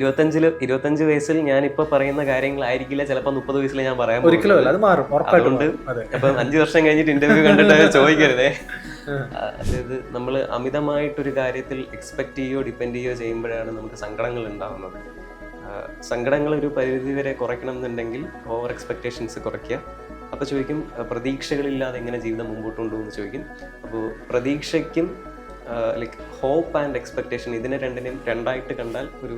ഇരുപത്തഞ്ചിൽ ഇരുപത്തഞ്ച് വയസ്സിൽ ഞാൻ ഇപ്പൊ പറയുന്ന കാര്യങ്ങളായിരിക്കില്ല. ചിലപ്പോ മുപ്പത് വയസ്സിൽ ഞാൻ പറയാൻ. ഒരിക്കലും അത് മാറും. ഉറപ്പായിട്ടുണ്ട് അതുകൊണ്ട്. അപ്പൊ അഞ്ചു വർഷം കഴിഞ്ഞിട്ട് ഇന്റർവ്യൂ കണ്ടിട്ട് ചോദിക്കരുതേ. അതായത് നമ്മൾ അമിതമായിട്ടൊരു കാര്യത്തിൽ എക്സ്പെക്ട് ചെയ്യോ ഡിപ്പെൻഡ് ചെയ്യോ ചെയ്യുമ്പോഴാണ് നമുക്ക് സങ്കടങ്ങൾ ഉണ്ടാവുന്നത്. സങ്കടങ്ങൾ ഒരു പരിധി വരെ കുറയ്ക്കണം എന്നുണ്ടെങ്കിൽ ഓവർ എക്സ്പെക്ടേഷൻസ് കുറയ്ക്കുക. അപ്പോൾ ചോദിക്കും പ്രതീക്ഷകളില്ലാതെ എങ്ങനെ ജീവിതം മുമ്പോട്ട് കൊണ്ടുപോകുന്നു ചോദിക്കും. അപ്പോൾ പ്രതീക്ഷയ്ക്കും ലൈക്ക് ഹോപ്പ് ആൻഡ് എക്സ്പെക്ടേഷൻ ഇതിനെ രണ്ടിനെയും രണ്ടായിട്ട് കണ്ടാൽ ഒരു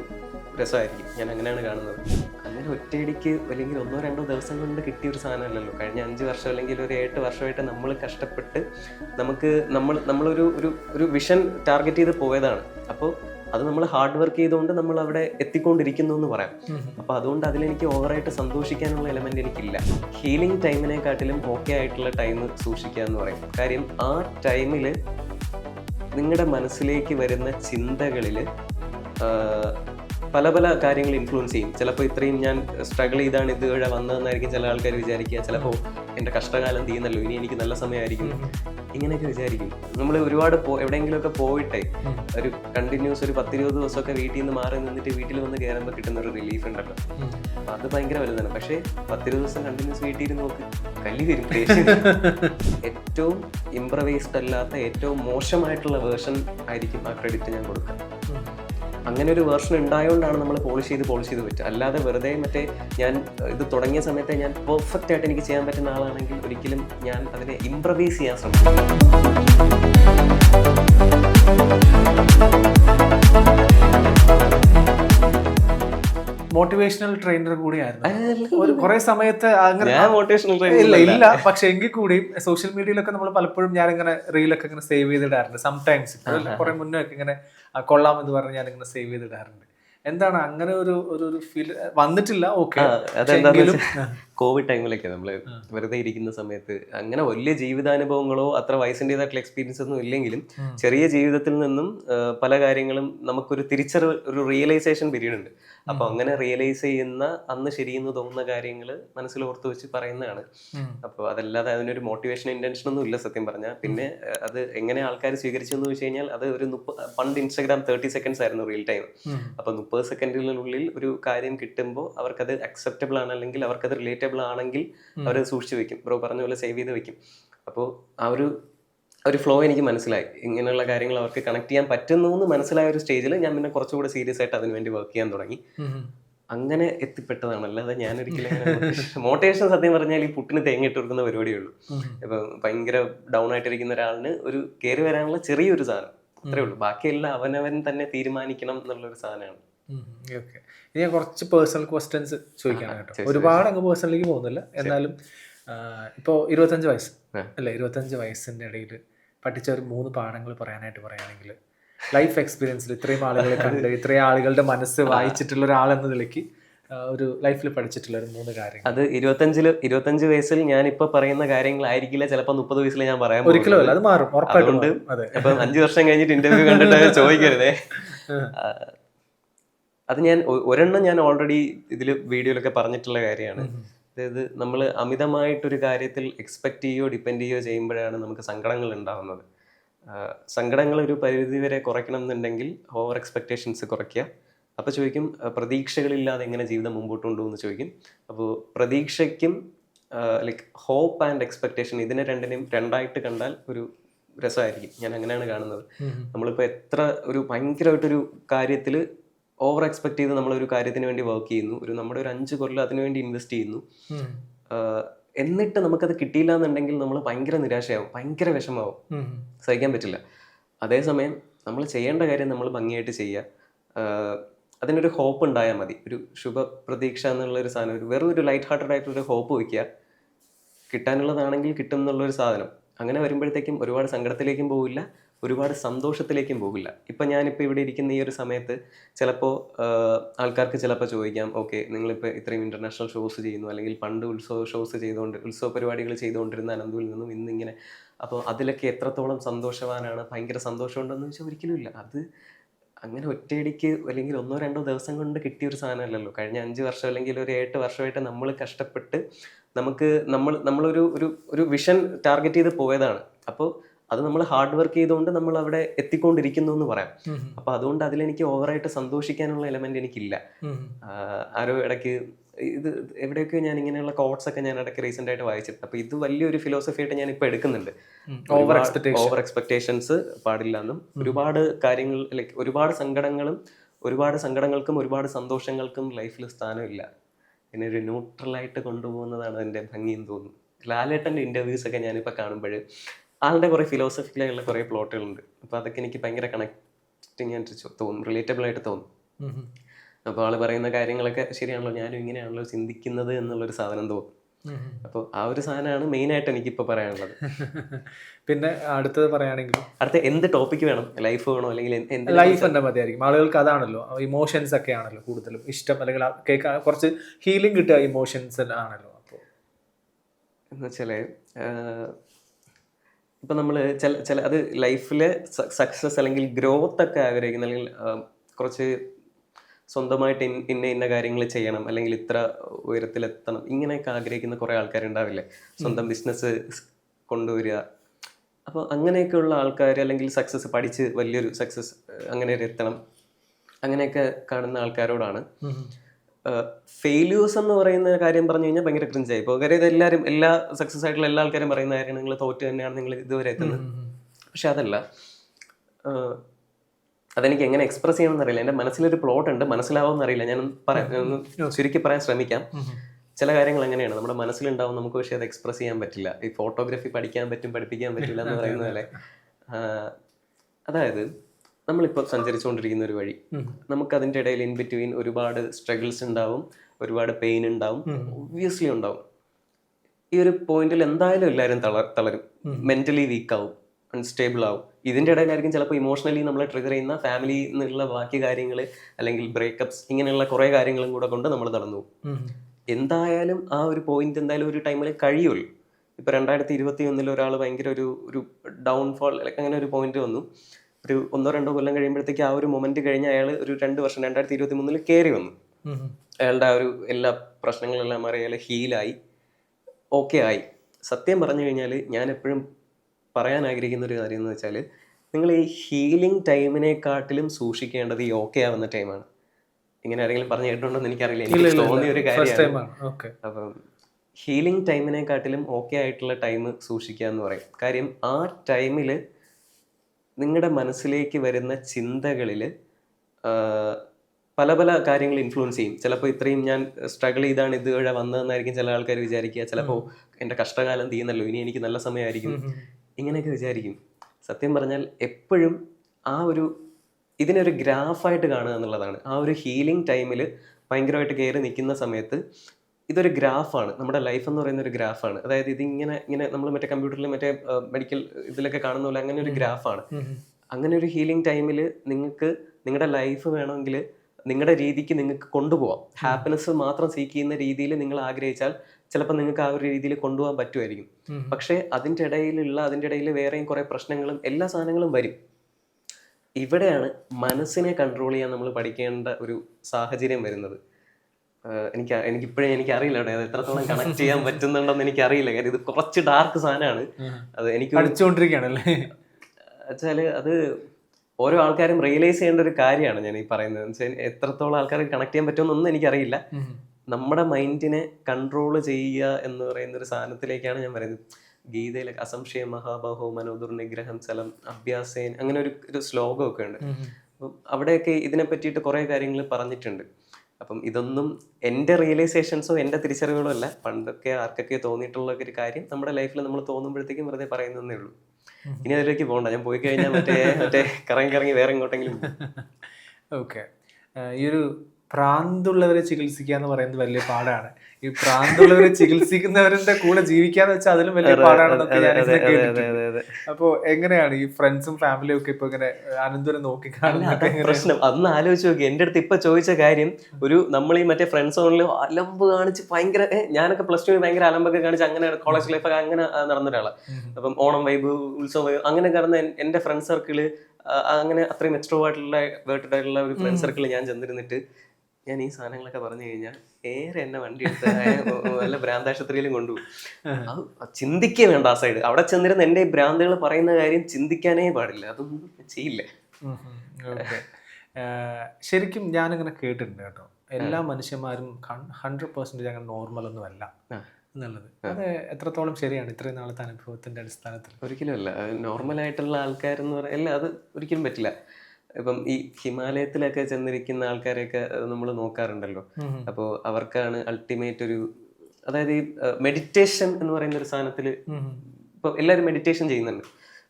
രസമായിരിക്കും. ഞാൻ അങ്ങനെയാണ് കാണുന്നത്. അങ്ങനെ ഒറ്റയടിക്ക് അല്ലെങ്കിൽ ഒന്നോ രണ്ടോ ദിവസം കൊണ്ട് കിട്ടിയ ഒരു സാധനമല്ലല്ലോ. കഴിഞ്ഞ അഞ്ച് വർഷം അല്ലെങ്കിൽ ഒരു എട്ട് വർഷമായിട്ട് നമ്മൾ കഷ്ടപ്പെട്ട് നമുക്ക് നമ്മൾ നമ്മളൊരു ഒരു ഒരു വിഷൻ ടാർഗറ്റ് ചെയ്ത് പോയതാണ്. അപ്പോൾ അത് നമ്മൾ ഹാർഡ് വർക്ക് ചെയ്തുകൊണ്ട് നമ്മൾ അവിടെ എത്തിക്കൊണ്ടിരിക്കുന്നു എന്ന് പറയാം. അപ്പോൾ അതുകൊണ്ട് അതിലെനിക്ക് ഓവറായിട്ട് സന്തോഷിക്കാനുള്ള എലമെന്റ് എനിക്കില്ല. ഹീലിംഗ് ടൈമിനെക്കാട്ടിലും ഓക്കെ ആയിട്ടുള്ള ടൈം സൂക്ഷിക്കുക എന്ന് പറയും. കാര്യം ആ ടൈമിൽ നിങ്ങളുടെ മനസ്സിലേക്ക് വരുന്ന ചിന്തകളിൽ പല പല കാര്യങ്ങൾ ഇൻഫ്ലുവൻസ് ചെയ്യും. ചിലപ്പോൾ ഇത്രയും ഞാൻ സ്ട്രഗിൾ ചെയ്താണ് ഇത് ഇവിടെ വന്നതെന്നായിരിക്കും ചില ആൾക്കാർ വിചാരിക്കുക. ചിലപ്പോൾ എന്റെ കഷ്ടകാലം തീയുന്നല്ലോ ഇനി എനിക്ക് നല്ല സമയമായിരിക്കും. ഇങ്ങനെയൊക്കെ വിചാരിക്കും. നമ്മൾ ഒരുപാട് പോ എവിടെയെങ്കിലുമൊക്കെ പോയിട്ടെ ഒരു കണ്ടിന്യൂസ് ഒരു പത്തിരുപത് ദിവസമൊക്കെ വീട്ടിൽ നിന്ന് മാറി നിന്നിട്ട് വീട്ടിൽ വന്ന് കയറുമ്പോൾ കിട്ടുന്ന ഒരു റിലീഫ് ഉണ്ടല്ലോ. അപ്പം അത് ഭയങ്കര വലുതാണ്. പക്ഷേ പത്തിരുപത് ദിവസം കണ്ടിന്യൂസ് വീട്ടിൽ ഇരുന്ന് നോക്ക് കല്ലി വരും. ഏറ്റവും ഇംപ്രവൈസ്ഡ് അല്ലാത്ത ഏറ്റവും മോശമായിട്ടുള്ള വേർഷൻ ആയിരിക്കും ആ ക്രെഡിറ്റ് ഞാൻ കൊടുക്കുക. അങ്ങനെ ഒരു വേർഷൻ ഉണ്ടായതുകൊണ്ടാണ് നമ്മൾ പോളിഷ് ചെയ്ത് പോളിഷ് ചെയ്ത് പറ്റുക അല്ലാതെ വെറുതെ മറ്റേ ഞാൻ ഇത് തുടങ്ങിയ സമയത്തെ ഞാൻ പെർഫെക്റ്റ് ആയിട്ട് എനിക്ക് ചെയ്യാൻ പറ്റുന്ന ആളാണെങ്കിൽ ഒരിക്കലും ഞാൻ അതിനെ ഇംപ്രവൈസ് ചെയ്യാൻ ശ്രമിക്കും മോട്ടിവേഷണൽ ട്രെയിനർ കൂടിയായിരുന്നു. കുറെ സമയത്ത് അങ്ങനെ മോട്ടിവേഷണൽ ഇല്ല ഇല്ല. പക്ഷെ എങ്കിൽ കൂടിയും സോഷ്യൽ മീഡിയയിലൊക്കെ നമ്മൾ പലപ്പോഴും ഞാൻ ഇങ്ങനെ റീലൊക്കെ ഇങ്ങനെ സേവ് ചെയ്തിടാറുണ്ട്. സംടൈംസ് കുറെ മുന്നേ ഒക്കെ ഇങ്ങനെ കൊള്ളാം എന്ന് പറഞ്ഞ് ഞാൻ ഇങ്ങനെ സേവ് ചെയ്തിടാറുണ്ട്. എന്താണ് അങ്ങനെ ഒരു ഒരു ഫീൽ വന്നിട്ടില്ല? ഓക്കെ കോവിഡ് ടൈമിലൊക്കെ നമ്മൾ വെറുതെ ഇരിക്കുന്ന സമയത്ത് അങ്ങനെ വലിയ ജീവിതാനുഭവങ്ങളോ അത്ര വയസ്സിന്റെതായിട്ടുള്ള എക്സ്പീരിയൻസ് ഒന്നും ഇല്ലെങ്കിലും ചെറിയ ജീവിതത്തിൽ നിന്നും പല കാര്യങ്ങളും നമുക്കൊരു തിരിച്ചറിവ് ഒരു റിയലൈസേഷൻ പീരീഡ് ഉണ്ട്. അപ്പൊ അങ്ങനെ റിയലൈസ് ചെയ്യുന്ന അന്ന് ശരിയെന്ന് തോന്നുന്ന കാര്യങ്ങൾ മനസ്സിൽ ഓർത്ത് വെച്ച് പറയുന്നതാണ്. അപ്പോൾ അതല്ലാതെ അതിനൊരു മോട്ടിവേഷൻ ഇന്റൻഷൻ ഒന്നും ഇല്ല സത്യം പറഞ്ഞാൽ പിന്നെ അത് എങ്ങനെ ആൾക്കാർ സ്വീകരിച്ചു എന്ന് വെച്ച് കഴിഞ്ഞാൽ അത് ഒരു പണ്ട് ഇൻസ്റ്റാഗ്രാം തേർട്ടി സെക്കൻഡ്സ് ആയിരുന്നു റിയൽ ടൈം അപ്പൊ മുപ്പത് സെക്കൻഡിനുള്ളിൽ ഒരു കാര്യം കിട്ടുമ്പോൾ അവർക്കത് അക്സെപ്റ്റബിൾ ആണ് അല്ലെങ്കിൽ അവർക്കത് റിലേറ്റബിൾ ആണെങ്കിൽ അവർ സൂക്ഷിച്ചു വെക്കും. ബ്രോ പറഞ്ഞ പോലെ സേവ് ചെയ്ത് വെക്കും. അപ്പോൾ ആ ഒരു ഒരു ഫ്ലോ എനിക്ക് മനസ്സിലായി. ഇങ്ങനെയുള്ള കാര്യങ്ങൾ അവർക്ക് കണക്ട് ചെയ്യാൻ പറ്റുന്നു എന്ന് മനസ്സിലായ ഒരു സ്റ്റേജിൽ ഞാൻ പിന്നെ കുറച്ചുകൂടി സീരിയസ് ആയിട്ട് അതിന് വേണ്ടി വർക്ക് ചെയ്യാൻ തുടങ്ങി. അങ്ങനെ എത്തിപ്പെട്ടതാണ്. അല്ലാതെ ഞാൻ ഒരിക്കലും മോട്ടിവേഷൻ സത്യം പറഞ്ഞാൽ ഈ പുട്ടിന് തേങ്ങ ഇട്ട് കൊടുക്കുന്ന പരിപാടിയേ ഉള്ളൂ ഇപ്പൊ ഭയങ്കര ഡൗൺ ആയിട്ടിരിക്കുന്ന ഒരാളിന് ഒരു കയറി വരാനുള്ള ചെറിയൊരു സാധനം. അത്രേ ഉള്ളൂ. ബാക്കിയെല്ലാം അവനവൻ തന്നെ തീരുമാനിക്കണം എന്നുള്ള ഒരു സാധനമാണ് ഓക്കെ. ഇനി ഞാൻ കുറച്ച് പേഴ്സണൽ ക്വസ്റ്റ്യൻസ് ചോദിക്കാണ് കേട്ടോ. ഒരുപാട് അങ്ങ് പേഴ്സണലിലേക്ക് പോകുന്നില്ല. എന്നാലും ഇപ്പോൾ ഇരുപത്തഞ്ച് വയസ്സ്. അല്ലേ? ഇരുപത്തഞ്ച് വയസ്സിന്റെ ഇടയിൽ പഠിച്ച ഒരു മൂന്ന് പാഠങ്ങൾ പറയാനായിട്ട് പറയുകയാണെങ്കിൽ ലൈഫ് എക്സ്പീരിയൻസിൽ ഇത്രയും ആളുകളെ കണ്ട് ഇത്രയും ആളുകളുടെ മനസ്സ് വായിച്ചിട്ടുള്ള ഒരാളെന്ന നിലയ്ക്ക് ആ, ഒരു ലൈഫിൽ പഠിച്ചിട്ടുള്ള ഒരു മൂന്ന് കാര്യങ്ങൾ. അത് ഇരുപത്തഞ്ചിൽ ഇരുപത്തഞ്ച് വയസ്സിൽ ഞാൻ ഇപ്പൊ പറയുന്ന കാര്യങ്ങളായിരിക്കില്ല. ചിലപ്പോൾ മുപ്പത് വയസ്സിൽ ഞാൻ പറയാം. ഒരിക്കലും അല്ല അത് മാറും. ഉറപ്പായിട്ടുണ്ട്. അപ്പൊ അഞ്ചു വർഷം കഴിഞ്ഞിട്ട് ഇന്റർവ്യൂ കണ്ടിട്ട് ചോദിക്കരുതേ. അത് ഞാൻ ഒരെണ്ണം ഞാൻ ഓൾറെഡി ഇതിൽ വീഡിയോയിലൊക്കെ പറഞ്ഞിട്ടുള്ള കാര്യമാണ്. അതായത് നമ്മൾ അമിതമായിട്ടൊരു കാര്യത്തിൽ എക്സ്പെക്റ്റ് ചെയ്യോ ഡിപ്പെൻഡ് ചെയ്യോ ചെയ്യുമ്പോഴാണ് നമുക്ക് സങ്കടങ്ങൾ ഉണ്ടാകുന്നത് സങ്കടങ്ങൾ ഒരു പരിധി വരെ കുറയ്ക്കണം എന്നുണ്ടെങ്കിൽ ഓവർ എക്സ്പെക്റ്റേഷൻസ് കുറയ്ക്കുക. അപ്പോൾ ചോദിക്കും പ്രതീക്ഷകളില്ലാതെ എങ്ങനെ ജീവിതം മുമ്പോട്ട് കൊണ്ടുപോകുന്നു ചോദിക്കും. അപ്പോൾ പ്രതീക്ഷയ്ക്കും ലൈക്ക് ഹോപ്പ് ആൻഡ് എക്സ്പെക്റ്റേഷൻ ഇതിനെ രണ്ടിനെയും രണ്ടായിട്ട് കണ്ടാൽ ഒരു രസമായിരിക്കും. ഞാൻ അങ്ങനെയാണ് കാണുന്നത്. നമ്മളിപ്പോൾ എത്ര ഒരു ഭയങ്കരമായിട്ടൊരു കാര്യത്തിൽ ഓവർ എക്സ്പെക്ട് ചെയ്ത് നമ്മളൊരു കാര്യത്തിന് വേണ്ടി വർക്ക് ചെയ്യുന്നു. ഒരു നമ്മുടെ ഒരു അഞ്ച് കൊല്ലം അതിനു വേണ്ടി ഇൻവെസ്റ്റ് ചെയ്യുന്നു. എന്നിട്ട് നമുക്കത് കിട്ടിയില്ല എന്നുണ്ടെങ്കിൽ നമ്മൾ ഭയങ്കര നിരാശയാവും. ഭയങ്കര വിഷമാവും സഹിക്കാൻ പറ്റില്ല. അതേസമയം നമ്മൾ ചെയ്യേണ്ട കാര്യം നമ്മൾ ഭംഗിയായിട്ട് ചെയ്യുക. അതിനൊരു ഹോപ്പ് ഉണ്ടായാൽ മതി. ഒരു ശുഭ പ്രതീക്ഷ എന്നുള്ള ഒരു സാധനം. ഒരു വെറും ഒരു ലൈറ്റ് ഹാർട്ടഡ് ആയിട്ടുള്ള ഹോപ്പ് വയ്ക്കുക കിട്ടാനുള്ളതാണെങ്കിൽ കിട്ടും എന്നുള്ളൊരു സാധനം. അങ്ങനെ വരുമ്പോഴത്തേക്കും ഒരുപാട് സങ്കടത്തിലേക്കും പോകില്ല ഒരുപാട് സന്തോഷത്തിലേക്കും പോകില്ല. ഇപ്പം ഞാനിപ്പോൾ ഇവിടെ ഇരിക്കുന്ന ഈ ഒരു സമയത്ത് ചിലപ്പോൾ ആൾക്കാർക്ക് ചിലപ്പോൾ ചോദിക്കാം ഓക്കെ നിങ്ങളിപ്പോൾ ഇത്രയും ഇന്റർനാഷണൽ ഷോസ് ചെയ്യുന്നു അല്ലെങ്കിൽ പണ്ട് ഉത്സവ ഷോസ് ചെയ്തുകൊണ്ട് ഉത്സവ പരിപാടികൾ ചെയ്തുകൊണ്ടിരുന്ന അനന്തുവിൽ നിന്നും ഇന്നിങ്ങനെ. അപ്പോൾ അതിലൊക്കെ എത്രത്തോളം സന്തോഷവാനാണ് ഭയങ്കര സന്തോഷമുണ്ടെന്ന് ചോദിച്ചാൽ ഒരിക്കലും ഇല്ല അത് അങ്ങനെ ഒറ്റയടിക്ക് അല്ലെങ്കിൽ ഒന്നോ രണ്ടോ ദിവസം കൊണ്ട് കിട്ടിയ ഒരു സാധനമല്ലല്ലോ. കഴിഞ്ഞ അഞ്ച് വർഷം അല്ലെങ്കിൽ ഒരു എട്ട് വർഷമായിട്ട് നമ്മൾ കഷ്ടപ്പെട്ട് നമുക്ക് നമ്മൾ നമ്മളൊരു ഒരു ഒരു വിഷൻ ടാർഗറ്റ് ചെയ്ത് പോയതാണ്. അപ്പോൾ അത് നമ്മൾ ഹാർഡ് വർക്ക് ചെയ്തുകൊണ്ട് നമ്മൾ അവിടെ എത്തിക്കൊണ്ടിരിക്കുന്നു എന്ന് പറയാം. അപ്പൊ അതുകൊണ്ട് അതിലെനിക്ക് ഓവറായിട്ട് സന്തോഷിക്കാനുള്ള എലമെന്റ് എനിക്കില്ല. ആരോ ഇടയ്ക്ക് ഇത് എവിടെയൊക്കെ ഞാൻ ഇങ്ങനെയുള്ള കോട്ട്സ് ഒക്കെ ഞാൻ ഇടയ്ക്ക് റീസെന്റ് ആയിട്ട് വായിച്ചിട്ടുണ്ട്. അപ്പൊ ഇത് വലിയൊരു ഫിലോസഫി ആയിട്ട് ഞാൻ ഇപ്പൊ എടുക്കുന്നുണ്ട്. ഓവർ ഓവർ എക്സ്പെക്ടേഷൻസ് പാടില്ല എന്നും ഒരുപാട് കാര്യങ്ങൾ ലൈക്ക് ഒരുപാട് സങ്കടങ്ങളും ഒരുപാട് സങ്കടങ്ങൾക്കും ഒരുപാട് സന്തോഷങ്ങൾക്കും ലൈഫിൽ സ്ഥാനമില്ല. പിന്നെ ഒരു ന്യൂട്രലായിട്ട് കൊണ്ടുപോകുന്നതാണ് അതിന്റെ ഭംഗിയും തോന്നുന്നു. ലാലേട്ടന്റെ ഇന്റർവ്യൂസ് ഒക്കെ ഞാനിപ്പോൾ കാണുമ്പോൾ ആളുടെ കുറേ ഫിലോസഫിയിലുള്ള കുറേ പ്ലോട്ടുകളുണ്ട് അപ്പോൾ അതൊക്കെ എനിക്ക് ഭയങ്കര കണക്റ്റിങ് ആയിട്ട് തോന്നും. റിലേറ്റബിൾ ആയിട്ട് തോന്നും. അപ്പോൾ ആൾ പറയുന്ന കാര്യങ്ങളൊക്കെ ശരിയാണല്ലോ ഞാനും ഇങ്ങനെയാണല്ലോ ചിന്തിക്കുന്നത് എന്നുള്ളൊരു സാധനം തോന്നും. അപ്പോൾ ആ ഒരു സാധനമാണ് മെയിനായിട്ട് എനിക്കിപ്പോൾ പറയാനുള്ളത്. പിന്നെ അടുത്തത് പറയുകയാണെങ്കിൽ അടുത്ത എന്ത് ടോപ്പിക് വേണം? ലൈഫ് വേണോ? അല്ലെങ്കിൽ എന്ത് ലൈഫ് തന്നെ മതിയായിരിക്കും. ആളുകൾക്ക് അതാണല്ലോ ഇമോഷൻസ് ഒക്കെ ആണല്ലോ കൂടുതലും. ഇഷ്ടം അല്ലെങ്കിൽ കേൾക്കാൻ കുറച്ച് ഹീലിംഗ് കിട്ടുക ഇമോഷൻസ് ആണല്ലോ. അപ്പോൾ എന്ന് വെച്ചാൽ ഇപ്പൊ നമ്മൾ ചില ചില അത് ലൈഫിലെ സക്സസ് അല്ലെങ്കിൽ ഗ്രോത്ത് ഒക്കെ ആഗ്രഹിക്കുന്ന അല്ലെങ്കിൽ കുറച്ച് സ്വന്തമായിട്ട് ഇന്ന ഇന്ന കാര്യങ്ങൾ ചെയ്യണം അല്ലെങ്കിൽ ഇത്ര ഉയരത്തിലെത്തണം ഇങ്ങനെയൊക്കെ ആഗ്രഹിക്കുന്ന കുറേ ആൾക്കാരുണ്ടാവില്ലേ? സ്വന്തം ബിസിനസ് കൊണ്ടുവരിക. അപ്പോൾ അങ്ങനെയൊക്കെയുള്ള ആൾക്കാർ അല്ലെങ്കിൽ സക്സസ് പഠിച്ച് വലിയൊരു സക്സസ് അങ്ങനെ ഒരു എത്തണം. അങ്ങനെയൊക്കെ കാണുന്ന ആൾക്കാരോടാണ്. ഫെയില്യൂസ് എന്ന് പറയുന്ന കാര്യം പറഞ്ഞു കഴിഞ്ഞാൽ ഭയങ്കര ക്രിഞ്ചായി ഇപ്പോൾ കാര്യം എല്ലാവരും എല്ലാ സക്സസ് ആയിട്ടുള്ള എല്ലാ ആൾക്കാരും പറയുന്ന കാര്യമാണ് നിങ്ങൾ തോറ്റ് തന്നെയാണ് നിങ്ങൾ ഇതുവരെ എത്തുന്നത്. പക്ഷെ അതല്ല. അതെനിക്ക് എങ്ങനെ എക്സ്പ്രസ് ചെയ്യണമെന്ന് അറിയില്ല. എന്റെ മനസ്സിലൊരു പ്ലോട്ട് ഉണ്ട്. മനസ്സിലാവുമെന്ന് അറിയില്ല. ഞാൻ പറയാം. ചുരുക്കി പറയാൻ ശ്രമിക്കാം. ചില കാര്യങ്ങൾ അങ്ങനെയാണ് നമ്മുടെ മനസ്സിലുണ്ടാവും നമുക്ക് പക്ഷേ അത് എക്സ്പ്രസ് ചെയ്യാൻ പറ്റില്ല. ഈ ഫോട്ടോഗ്രാഫി പഠിക്കാൻ പറ്റും പഠിപ്പിക്കാൻ പറ്റില്ല എന്ന് പറയുന്ന പോലെ. അതായത് നമ്മളിപ്പോൾ സഞ്ചരിച്ചുകൊണ്ടിരിക്കുന്ന ഒരു വഴി. നമുക്ക് അതിന്റെ ഇടയിൽ ഇൻ ബിറ്റ്വീൻ ഒരുപാട് സ്ട്രഗിൾസ് ഉണ്ടാവും ഒരുപാട് പെയിൻ ഉണ്ടാവും ഒബ്വിയസ്ലി ഉണ്ടാവും. ഈ ഒരു പോയിന്റിൽ എന്തായാലും എല്ലാവരും തള തളരും. മെന്റലി വീക്ക് ആവും അൺസ്റ്റേബിൾ ആവും. ഇതിന്റെ ഇടയിലായിരിക്കും ചിലപ്പോൾ ഇമോഷണലി നമ്മളെ ട്രിഗർ ചെയ്യുന്ന ഫാമിലി എന്നുള്ള ബാക്കി കാര്യങ്ങൾ അല്ലെങ്കിൽ ബ്രേക്കപ്സ് ഇങ്ങനെയുള്ള കുറേ കാര്യങ്ങളും കൂടെ കൊണ്ട് നമ്മൾ നടന്നു പോകും. എന്തായാലും ആ ഒരു പോയിന്റ് എന്തായാലും ഒരു ടൈമിൽ കഴിയുള്ളൂ. ഇപ്പൊ രണ്ടായിരത്തി ഇരുപത്തി ഒന്നിൽ ഒരാൾ ഭയങ്കര ഒരു ഒരു ഡൗൺഫോൾ അങ്ങനെ ഒരു പോയിന്റ് വന്നു. ഒരു ഒന്നോ രണ്ടോ കൊല്ലം കഴിയുമ്പോഴത്തേക്ക് ആ ഒരു മൊമെന്റ് കഴിഞ്ഞ് അയാൾ ഒരു രണ്ട് വർഷം രണ്ടായിരത്തി ഇരുപത്തി മൂന്നിൽ കയറി വന്നു അയാളുടെ ആ ഒരു എല്ലാ പ്രശ്നങ്ങളെല്ലാം മാറി അയാൾ ഹീലായി ഓക്കെ ആയി. സത്യം പറഞ്ഞു കഴിഞ്ഞാൽ ഞാൻ എപ്പോഴും പറയാൻ ആഗ്രഹിക്കുന്ന ഒരു കാര്യം എന്ന് വെച്ചാൽ നിങ്ങൾ ഈ ഹീലിംഗ് ടൈമിനെക്കാട്ടിലും സൂക്ഷിക്കേണ്ടത് ഈ ഓക്കെ ആവുന്ന ടൈമാണ് ഇങ്ങനെ ആരെങ്കിലും പറഞ്ഞു കേട്ടിട്ടുണ്ടോ എന്ന് എനിക്കറിയില്ല. എനിക്ക് തോന്നിയ ഒരു കാര്യമാണ്. അപ്പം ഹീലിംഗ് ടൈമിനെക്കാട്ടിലും ഓക്കെ ആയിട്ടുള്ള ടൈം സൂക്ഷിക്കുക എന്ന് പറയും. കാര്യം ആ ടൈമിൽ നിങ്ങളുടെ മനസ്സിലേക്ക് വരുന്ന ചിന്തകളിൽ പല പല കാര്യങ്ങൾ ഇൻഫ്ലുവൻസ് ചെയ്യും. ചിലപ്പോൾ ഇത്രയും ഞാൻ സ്ട്രഗിൾ ചെയ്താണ് ഇതുവരെ വന്നതെന്നായിരിക്കും ചില ആൾക്കാർ വിചാരിക്കുക. ചിലപ്പോൾ എന്റെ കഷ്ടകാലം തീയുന്നല്ലോ ഇനി എനിക്ക് നല്ല സമയമായിരിക്കും ഇങ്ങനെയൊക്കെ വിചാരിക്കും. സത്യം പറഞ്ഞാൽ എപ്പോഴും ആ ഒരു ഇതിനൊരു ഗ്രാഫായിട്ട് കാണുക എന്നുള്ളതാണ്. ആ ഒരു ഹീലിംഗ് ടൈമിൽ ഭയങ്കരമായിട്ട് കയറി നിൽക്കുന്ന സമയത്ത് ഇതൊരു ഗ്രാഫാണ്. നമ്മുടെ ലൈഫ് എന്ന് പറയുന്ന ഒരു ഗ്രാഫാണ്. അതായത് ഇതിങ്ങനെ ഇങ്ങനെ നമ്മൾ മറ്റേ കമ്പ്യൂട്ടറിൽ മറ്റേ മെഡിക്കൽ ഇതിലൊക്കെ കാണുന്ന പോലെ അങ്ങനെ ഒരു ഗ്രാഫാണ്. അങ്ങനെ ഒരു ഹീലിംഗ് ടൈമിൽ നിങ്ങൾക്ക് നിങ്ങളുടെ ലൈഫ് വേണമെങ്കിൽ നിങ്ങളുടെ രീതിക്ക് നിങ്ങൾക്ക് കൊണ്ടുപോകാം ഹാപ്പിനെസ് മാത്രം സീക്ക് ചെയ്യുന്ന രീതിയിൽ നിങ്ങൾ ആഗ്രഹിച്ചാൽ ചിലപ്പോൾ നിങ്ങൾക്ക് ആ ഒരു രീതിയിൽ കൊണ്ടുപോകാൻ പറ്റുമായിരിക്കും. പക്ഷേ അതിന്റെ ഇടയിലുള്ള അതിന്റെ ഇടയിൽ വേറെയും കുറേ പ്രശ്നങ്ങളും എല്ലാ സാധനങ്ങളും വരും. ഇവിടെയാണ് മനസ്സിനെ കൺട്രോൾ ചെയ്യാൻ നമ്മൾ പഠിക്കേണ്ട ഒരു സാഹചര്യം വരുന്നത്. എനിക്ക് എനിക്ക് എനിക്കറിയില്ല കേട്ടോ എത്രത്തോളം കണക്ട് ചെയ്യാൻ പറ്റുന്നുണ്ടെന്ന് എനിക്ക് അറിയില്ല കാര്യം ഇത് കുറച്ച് ഡാർക്ക് സാധനമാണ്. അത് എനിക്ക് പഠിച്ചുകൊണ്ടിരിക്കുകയാണല്ലേ വെച്ചാൽ അത് ഓരോ ആൾക്കാരും റിയലൈസ് ചെയ്യേണ്ട ഒരു കാര്യമാണ് ഞാൻ ഈ പറയുന്നത്. വെച്ചാൽ എത്രത്തോളം ആൾക്കാർ കണക്ട് ചെയ്യാൻ പറ്റുമെന്നൊന്നും എനിക്കറിയില്ല. നമ്മുടെ മൈൻഡിനെ കൺട്രോൾ ചെയ്യുക എന്ന് പറയുന്ന ഒരു സാധനത്തിലേക്കാണ് ഞാൻ പറയുന്നത് ഗീതയിലെ അസംശയ മഹാബാഹോ മനോദുർ നിഗ്രഹം ചലം അഭ്യാസേൻ അങ്ങനെ ഒരു ഒരു ശ്ലോകമൊക്കെ ഉണ്ട്. അപ്പം അവിടെയൊക്കെ ഇതിനെ പറ്റിയിട്ട് കുറേ കാര്യങ്ങൾ പറഞ്ഞിട്ടുണ്ട്. അപ്പം ഇതൊന്നും എന്റെ റിയലൈസേഷൻസോ എന്റെ തിരിച്ചറിവുകളോ അല്ല. പണ്ടൊക്കെ ആർക്കൊക്കെ തോന്നിയിട്ടുള്ള ഒരു കാര്യം നമ്മുടെ ലൈഫിൽ നമ്മൾ തോന്നുമ്പോഴത്തേക്കും വെറുതെ പറയുന്നതേ ഉള്ളൂ. ഇനി അതിലേക്ക് പോകണ്ട ഞാൻ പോയി കഴിഞ്ഞാൽ മറ്റേ മറ്റേ കറങ്ങി കറങ്ങി വേറെ എങ്ങോട്ടെങ്കിലും. ഓക്കെ ഈ ഒരു പ്രാന്തുള്ളവരെ ചികിത്സിക്കുക എന്ന് പറയുന്നത് വലിയ പാടാണ്. ഈ പ്രാന്തുള്ളവരെ ചികിത്സിക്കുന്നവരുടെ കൂടെ ജീവിക്കാന്ന് വെച്ചാൽ അതിലും വലിയ പാടാണെന്നൊക്കെ ഞാൻ കേട്ടിട്ടുണ്ട്. അപ്പോ എങ്ങനെയാണ് ഈ ഫ്രണ്ട്സും ഫാമിലിയും ഒക്കെ ഇപ്പൊ ഇങ്ങനെ അനന്തരം നോക്കി കാണുന്ന പ്രശ്നം. അന്ന് ആലോചിച്ച് നോക്കി എന്റെ അടുത്ത് ഇപ്പൊ ചോദിച്ച കാര്യം ഒരു നമ്മൾ ഈ മറ്റേ ഫ്രണ്ട്സ് ഓണിൽ അലമ്പ് കാണിച്ച് ഭയങ്കര ഞാനൊക്കെ പ്ലസ് ടു ഭയങ്കര അലമ്പൊക്കെ കാണിച്ച് അങ്ങനെ കോളേജ് ലൈഫൊക്കെ അങ്ങനെ നടന്നൊരാളാണ് നടന്ന ഒരാളാണ് അപ്പം ഓണം വൈബ് ഉത്സവം അങ്ങനെ കടന്ന് എന്റെ ഫ്രണ്ട് സർക്കിൾ അങ്ങനെ അത്രയും എക്സ്ട്രോ ആയിട്ടുള്ള വേർട്ടഡ് ആയിട്ടുള്ള ഒരു ഫ്രണ്ട് സർക്കിൾ ഞാൻ ചെന്നിരുന്നിട്ട് ഞാൻ ഈ സാധനങ്ങളൊക്കെ പറഞ്ഞു കഴിഞ്ഞാൽ ഏറെ എന്നെ വണ്ടി എടുത്ത് നല്ല വല്ല ഭ്രാന്താശുപത്രിയിലും കൊണ്ടുപോകും. അത് ചിന്തിക്കേ വേണ്ട ആ സൈഡ് അവിടെ ചെന്നിരുന്ന എന്റെ ഈ ഭ്രാന്തുകൾ പറയുന്ന കാര്യം ചിന്തിക്കാനേ പാടില്ല. അതൊന്നും ചെയ്യില്ല. ശരിക്കും ഞാനിങ്ങനെ കേട്ടിട്ടുണ്ട് കേട്ടോ. എല്ലാ മനുഷ്യന്മാരും ഹൺഡ്രഡ് പെർസെന്റേജ് അങ്ങനെ നോർമൽ ഒന്നും അല്ല. എന്നുള്ളത് അത് എത്രത്തോളം ശരിയാണ് ഇത്രയും നാളത്തെ അനുഭവത്തിന്റെ അടിസ്ഥാനത്തിൽ? ഒരിക്കലും അല്ല. നോർമൽ ആയിട്ടുള്ള ആൾക്കാരെന്ന് പറയാൻ അത് ഒരിക്കലും പറ്റില്ല. ഇപ്പം ഈ ഹിമാലയത്തിലൊക്കെ ചെന്നിരിക്കുന്ന ആൾക്കാരെയൊക്കെ നമ്മൾ നോക്കാറുണ്ടല്ലോ. അപ്പോൾ അവർക്കാണ് അൾട്ടിമേറ്റ് ഒരു അതായത് ഈ മെഡിറ്റേഷൻ എന്ന് പറയുന്ന ഒരു സാധനത്തിൽ ഇപ്പൊ എല്ലാവരും മെഡിറ്റേഷൻ ചെയ്യുന്നുണ്ട്.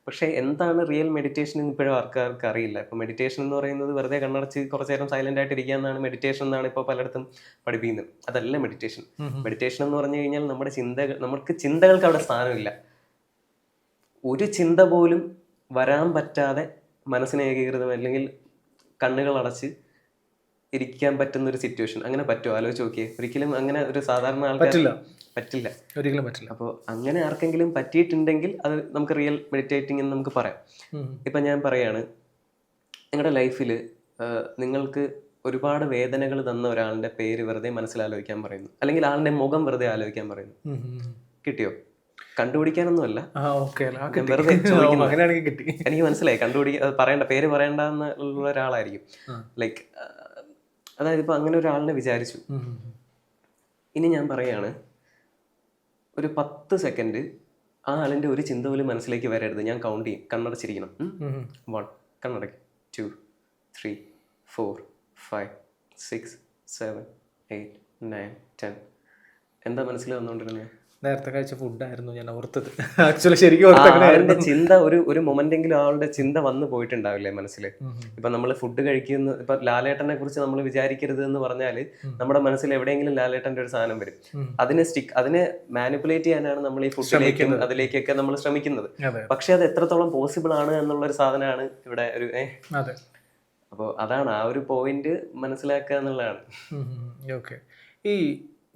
പക്ഷേ എന്താണ് റിയൽ മെഡിറ്റേഷൻ എന്ന് ഇപ്പോഴും ആൾക്കാർക്ക് അറിയില്ല ഇപ്പോൾ മെഡിറ്റേഷൻ എന്ന് പറയുന്നത് വെറുതെ കണ്ണടച്ച് കുറച്ച് നേരം സൈലന്റ് ആയിട്ട് ഇരിക്കുക എന്നാണ് മെഡിറ്റേഷൻ എന്നാണ് ഇപ്പോൾ പലയിടത്തും പഠിപ്പിക്കുന്നത്. അതല്ല മെഡിറ്റേഷൻ. മെഡിറ്റേഷൻ എന്ന് പറഞ്ഞു കഴിഞ്ഞാൽ നമ്മുടെ ചിന്തകൾ നമുക്ക് ചിന്തകൾക്ക് അവിടെ സ്ഥാനമില്ല. ഒരു ചിന്ത പോലും വരാൻ പറ്റാതെ മനസ്സിനെ ഏകീകൃതം അല്ലെങ്കിൽ കണ്ണുകൾ അടച്ച് ഇരിക്കാൻ പറ്റുന്ന ഒരു സിറ്റുവേഷൻ അങ്ങനെ പറ്റുമോ ആലോചിച്ച് നോക്കിയേ. ഒരിക്കലും അങ്ങനെ ഒരു സാധാരണ ആൾക്കാർ പറ്റില്ല. പറ്റില്ല. ഒരിക്കലും പറ്റില്ല. അപ്പോൾ അങ്ങനെ ആർക്കെങ്കിലും പറ്റിയിട്ടുണ്ടെങ്കിൽ അത് നമുക്ക് റിയൽ മെഡിറ്റേറ്റിംഗ് എന്ന് നമുക്ക് പറയാം. ഇപ്പം ഞാൻ പറയാണ് നിങ്ങളുടെ ലൈഫിൽ നിങ്ങൾക്ക് ഒരുപാട് വേദനകൾ തന്ന ഒരാളുടെ പേര് വെറുതെ മനസ്സിൽ ആലോചിക്കാൻ പറയുന്നു. അല്ലെങ്കിൽ ആളുടെ മുഖം വെറുതെ ആലോചിക്കാൻ പറയുന്നു. കിട്ടിയോ? കണ്ടുപിടിക്കാനൊന്നുമല്ല. വെറുതെ എനിക്ക് മനസ്സിലായി. കണ്ടുപിടിക്കാൻ പറയണ്ട. പേര് പറയണ്ട എന്നുള്ള ഒരാളായിരിക്കും ലൈക്ക് അതായത് ഇപ്പൊ അങ്ങനെ ഒരാളിനെ വിചാരിച്ചു. ഇനി ഞാൻ പറയാണ് ഒരു പത്ത് സെക്കൻഡ് ആ ആളിന്റെ ഒരു ചിന്ത പോലും മനസ്സിലേക്ക് വരരുത്. ഞാൻ കൗണ്ട് ചെയ്യും. കണ്ണടച്ചിരിക്കണം. One കണ്ണടക്ക്. Two three four five six seven eight nine ten എന്താ മനസ്സിൽ വന്നുകൊണ്ടിരുന്നത്? നേരത്തെ കഴിച്ച ഫുഡായിരുന്നു ഞാൻ ഓർത്തത്. ആക്ച്വലി ശരിക്കും ആളുടെ ചിന്ത ഒരു ഒരു മൊമെന്റെങ്കിലും ആളുടെ ചിന്ത വന്നു പോയിട്ടുണ്ടാവില്ലേ മനസ്സിൽ? ഇപ്പൊ നമ്മൾ ഫുഡ് കഴിക്കുന്ന ഇപ്പൊ ലാലേട്ടനെ കുറിച്ച് നമ്മൾ വിചാരിക്കരുത് എന്ന് പറഞ്ഞാൽ നമ്മുടെ മനസ്സിൽ എവിടെയെങ്കിലും ലാലേട്ടന്റെ ഒരു സാധനം വരും. അതിനെ സ്റ്റിക്ക് അതിനെ മാനിപ്പുലേറ്റ് ചെയ്യാനാണ് നമ്മൾ ഈ ഫുഡിലേക്കും അതിലേക്കൊക്കെ നമ്മൾ ശ്രമിക്കുന്നത്. പക്ഷേ അത് എത്രത്തോളം പോസിബിൾ ആണ് എന്നുള്ള ഒരു സാധനമാണ് ഇവിടെ ഒരു ഏഹ് അപ്പോൾ അതാണ് ആ ഒരു പോയിന്റ് മനസ്സിലാക്കുക എന്നുള്ളതാണ്. ഓക്കെ ഈ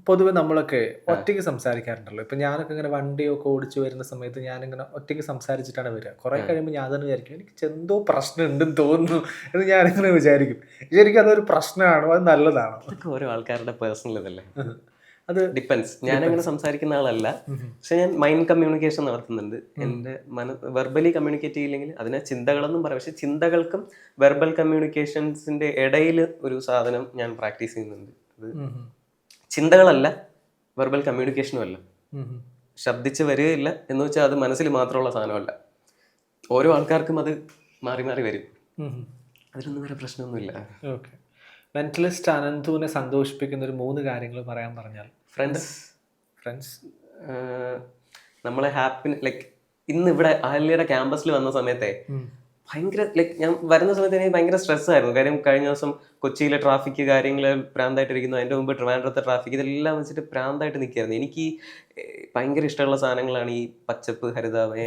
പൊതുവെ നമ്മളൊക്കെ ഒറ്റയ്ക്ക് സംസാരിക്കാറുണ്ടല്ലോ. ഇപ്പൊ ഞാനൊക്കെ ഇങ്ങനെ വണ്ടിയൊക്കെ ഓടിച്ചു വരുന്ന സമയത്ത് ഞാനിങ്ങനെ ഒറ്റയ്ക്ക് സംസാരിച്ചിട്ടാണ് വരിക. കുറെ കഴിയുമ്പോൾ ഞാൻ തന്നെ വിചാരിക്കും എനിക്ക് എന്തോ പ്രശ്നം ഉണ്ടെന്ന് തോന്നുന്നു എന്ന് ഞാനിങ്ങനെ വിചാരിക്കും. ശരിക്കും അതൊരു പ്രശ്നമാണോ? അത് നല്ലതാണോ? അതൊക്കെ ഓരോ ആൾക്കാരുടെ പേഴ്സണൽ ഇതല്ലേ? അത് ഡിപ്പെൻസ് ഞാൻ അങ്ങനെ സംസാരിക്കുന്ന ആളല്ല. പക്ഷെ ഞാൻ മൈൻഡ് കമ്മ്യൂണിക്കേഷൻ നടത്തുന്നുണ്ട്. എന്റെ മന വെർബലി കമ്മ്യൂണിക്കേറ്റ് ചെയ്യില്ലെങ്കിൽ അതിനെ ചിന്തകളെന്നും പറയാം. പക്ഷെ ചിന്തകൾക്കും വെർബൽ കമ്മ്യൂണിക്കേഷൻസിന്റെ ഇടയിൽ ഒരു സാധനം ഞാൻ പ്രാക്ടീസ് ചെയ്യുന്നുണ്ട്. അത് ചിന്തകളല്ല വെർബൽ കമ്മ്യൂണിക്കേഷനും അല്ല. ശബ്ദിച്ച് വരികയില്ല എന്ന് വെച്ചാൽ അത് മനസ്സിൽ മാത്രമുള്ള സാധനമല്ല. ഓരോ ആൾക്കാർക്കും അത് മാറി മാറി വരും. അതിലൊന്നും വേറെ പ്രശ്നമൊന്നുമില്ല. ഓക്കെ. മെന്റലിസ്റ്റ് അനന്തുവിനെ സന്തോഷിപ്പിക്കുന്ന ഒരു മൂന്ന് കാര്യങ്ങൾ പറയാൻ പറഞ്ഞാൽ. ഫ്രണ്ട്സ് ഫ്രണ്ട്സ് നമ്മളെ ഹാപ്പി ലൈക്ക് ഇന്ന് ഇവിടെ അഹല്യയുടെ ക്യാമ്പസിൽ വന്ന സമയത്തെ ഭയങ്കര ലൈക് ഞാൻ വരുന്ന സമയത്ത് എനിക്ക് ഭയങ്കര സ്ട്രെസ് ആയിരുന്നു. കാര്യം കഴിഞ്ഞ ദിവസം കൊച്ചിയിലെ ട്രാഫിക് കാര്യങ്ങൾ പ്രാന്തായിട്ടിരിക്കുന്നു. അതിന്റെ മുമ്പ് ട്രിവാൻഡ്രത്തെ ട്രാഫിക് ഇതെല്ലാം വെച്ചിട്ട് പ്രാന്തായിട്ട് നിൽക്കുകയായിരുന്നു എനിക്ക് ഭയങ്കര ഇഷ്ടമുള്ള സാധനങ്ങളാണ് ഈ പച്ചപ്പ് ഹരിതാവേ